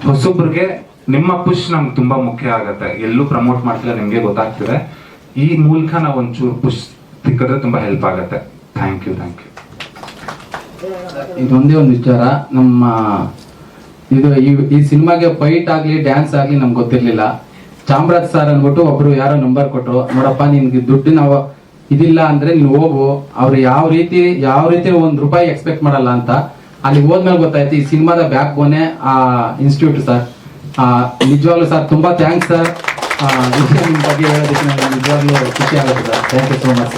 ಹೊಸೊಬ್ರಿಗೆ ನಿಮ್ಮ ಪುಷ್ ನಮ್ಗೆ ತುಂಬಾ ಮುಖ್ಯ ಆಗುತ್ತೆ. ಎಲ್ಲೂ ಪ್ರಮೋಟ್ ಮಾಡ್ತಿಲ್ಲ, ನಿಮಗೆ ಗೊತ್ತಾಗ್ತಿದೆ. ಈ ಮೂಲಕ ನಾವು ಒಂಚೂರು ಪುಷ್ ಸಿಕ್ಕಿದ್ರೆ ತುಂಬಾ ಹೆಲ್ಪ್ ಆಗುತ್ತೆ. ಥ್ಯಾಂಕ್ ಯು ಥ್ಯಾಂಕ್ ಯು ಇದೊಂದೇ ಒಂದು ವಿಚಾರ. ನಮ್ಮ, ಇದು ಈ- ಈ ಸಿನಿಮಾಗೆ ಫೈಟ್ ಆಗ್ಲಿ ಡ್ಯಾನ್ಸ್ ಆಗ್ಲಿ ನಮ್ಗೆ ಗೊತ್ತಿರ್ಲಿಲ್ಲ. ಚಾಮರಾಜ್ ಸರ್ ಅಂದ್ಬಿಟ್ಟು ಒಬ್ರು ಯಾರೋ ನಂಬರ್ ಕೊಟ್ಟರು ನೋಡಪ್ಪ ನಿನ್ಗೆ ದುಡ್ಡು ನಾವು ಇದಿಲ್ಲ ಅಂದ್ರೆ ನೀನು ಹೋಗು, ಅವ್ರು ಯಾವ ರೀತಿ ಯಾವ ರೀತಿ ಒಂದ್ ರೂಪಾಯಿ ಎಕ್ಸ್ಪೆಕ್ಟ್ ಮಾಡಲ್ಲ ಅಂತ. ಅಲ್ಲಿ ಹೋದ್ಮೇಲೆ ಗೊತ್ತಾಯ್ತು, ಈ ಸಿನಿಮಾದ ಬ್ಯಾಕ್ ಬೋನೆ ಆ ಇನ್ಸ್ಟಿಟ್ಯೂಟ್ ಸರ್ ನಿಜವಾಗ್ಲೂ ಸರ್ ತುಂಬಾ ಥ್ಯಾಂಕ್ಸ್ ಸರ್ ವಿಷಯ ನಿಮ್ ಬಗ್ಗೆ ಹೇಳೋದಕ್ಕೆ ನಿಜವಾಗ್ಲೂ ಖುಷಿ ಆಗುತ್ತೆ sir thank you so much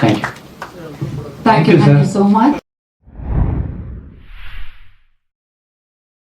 thank you thank you sir so much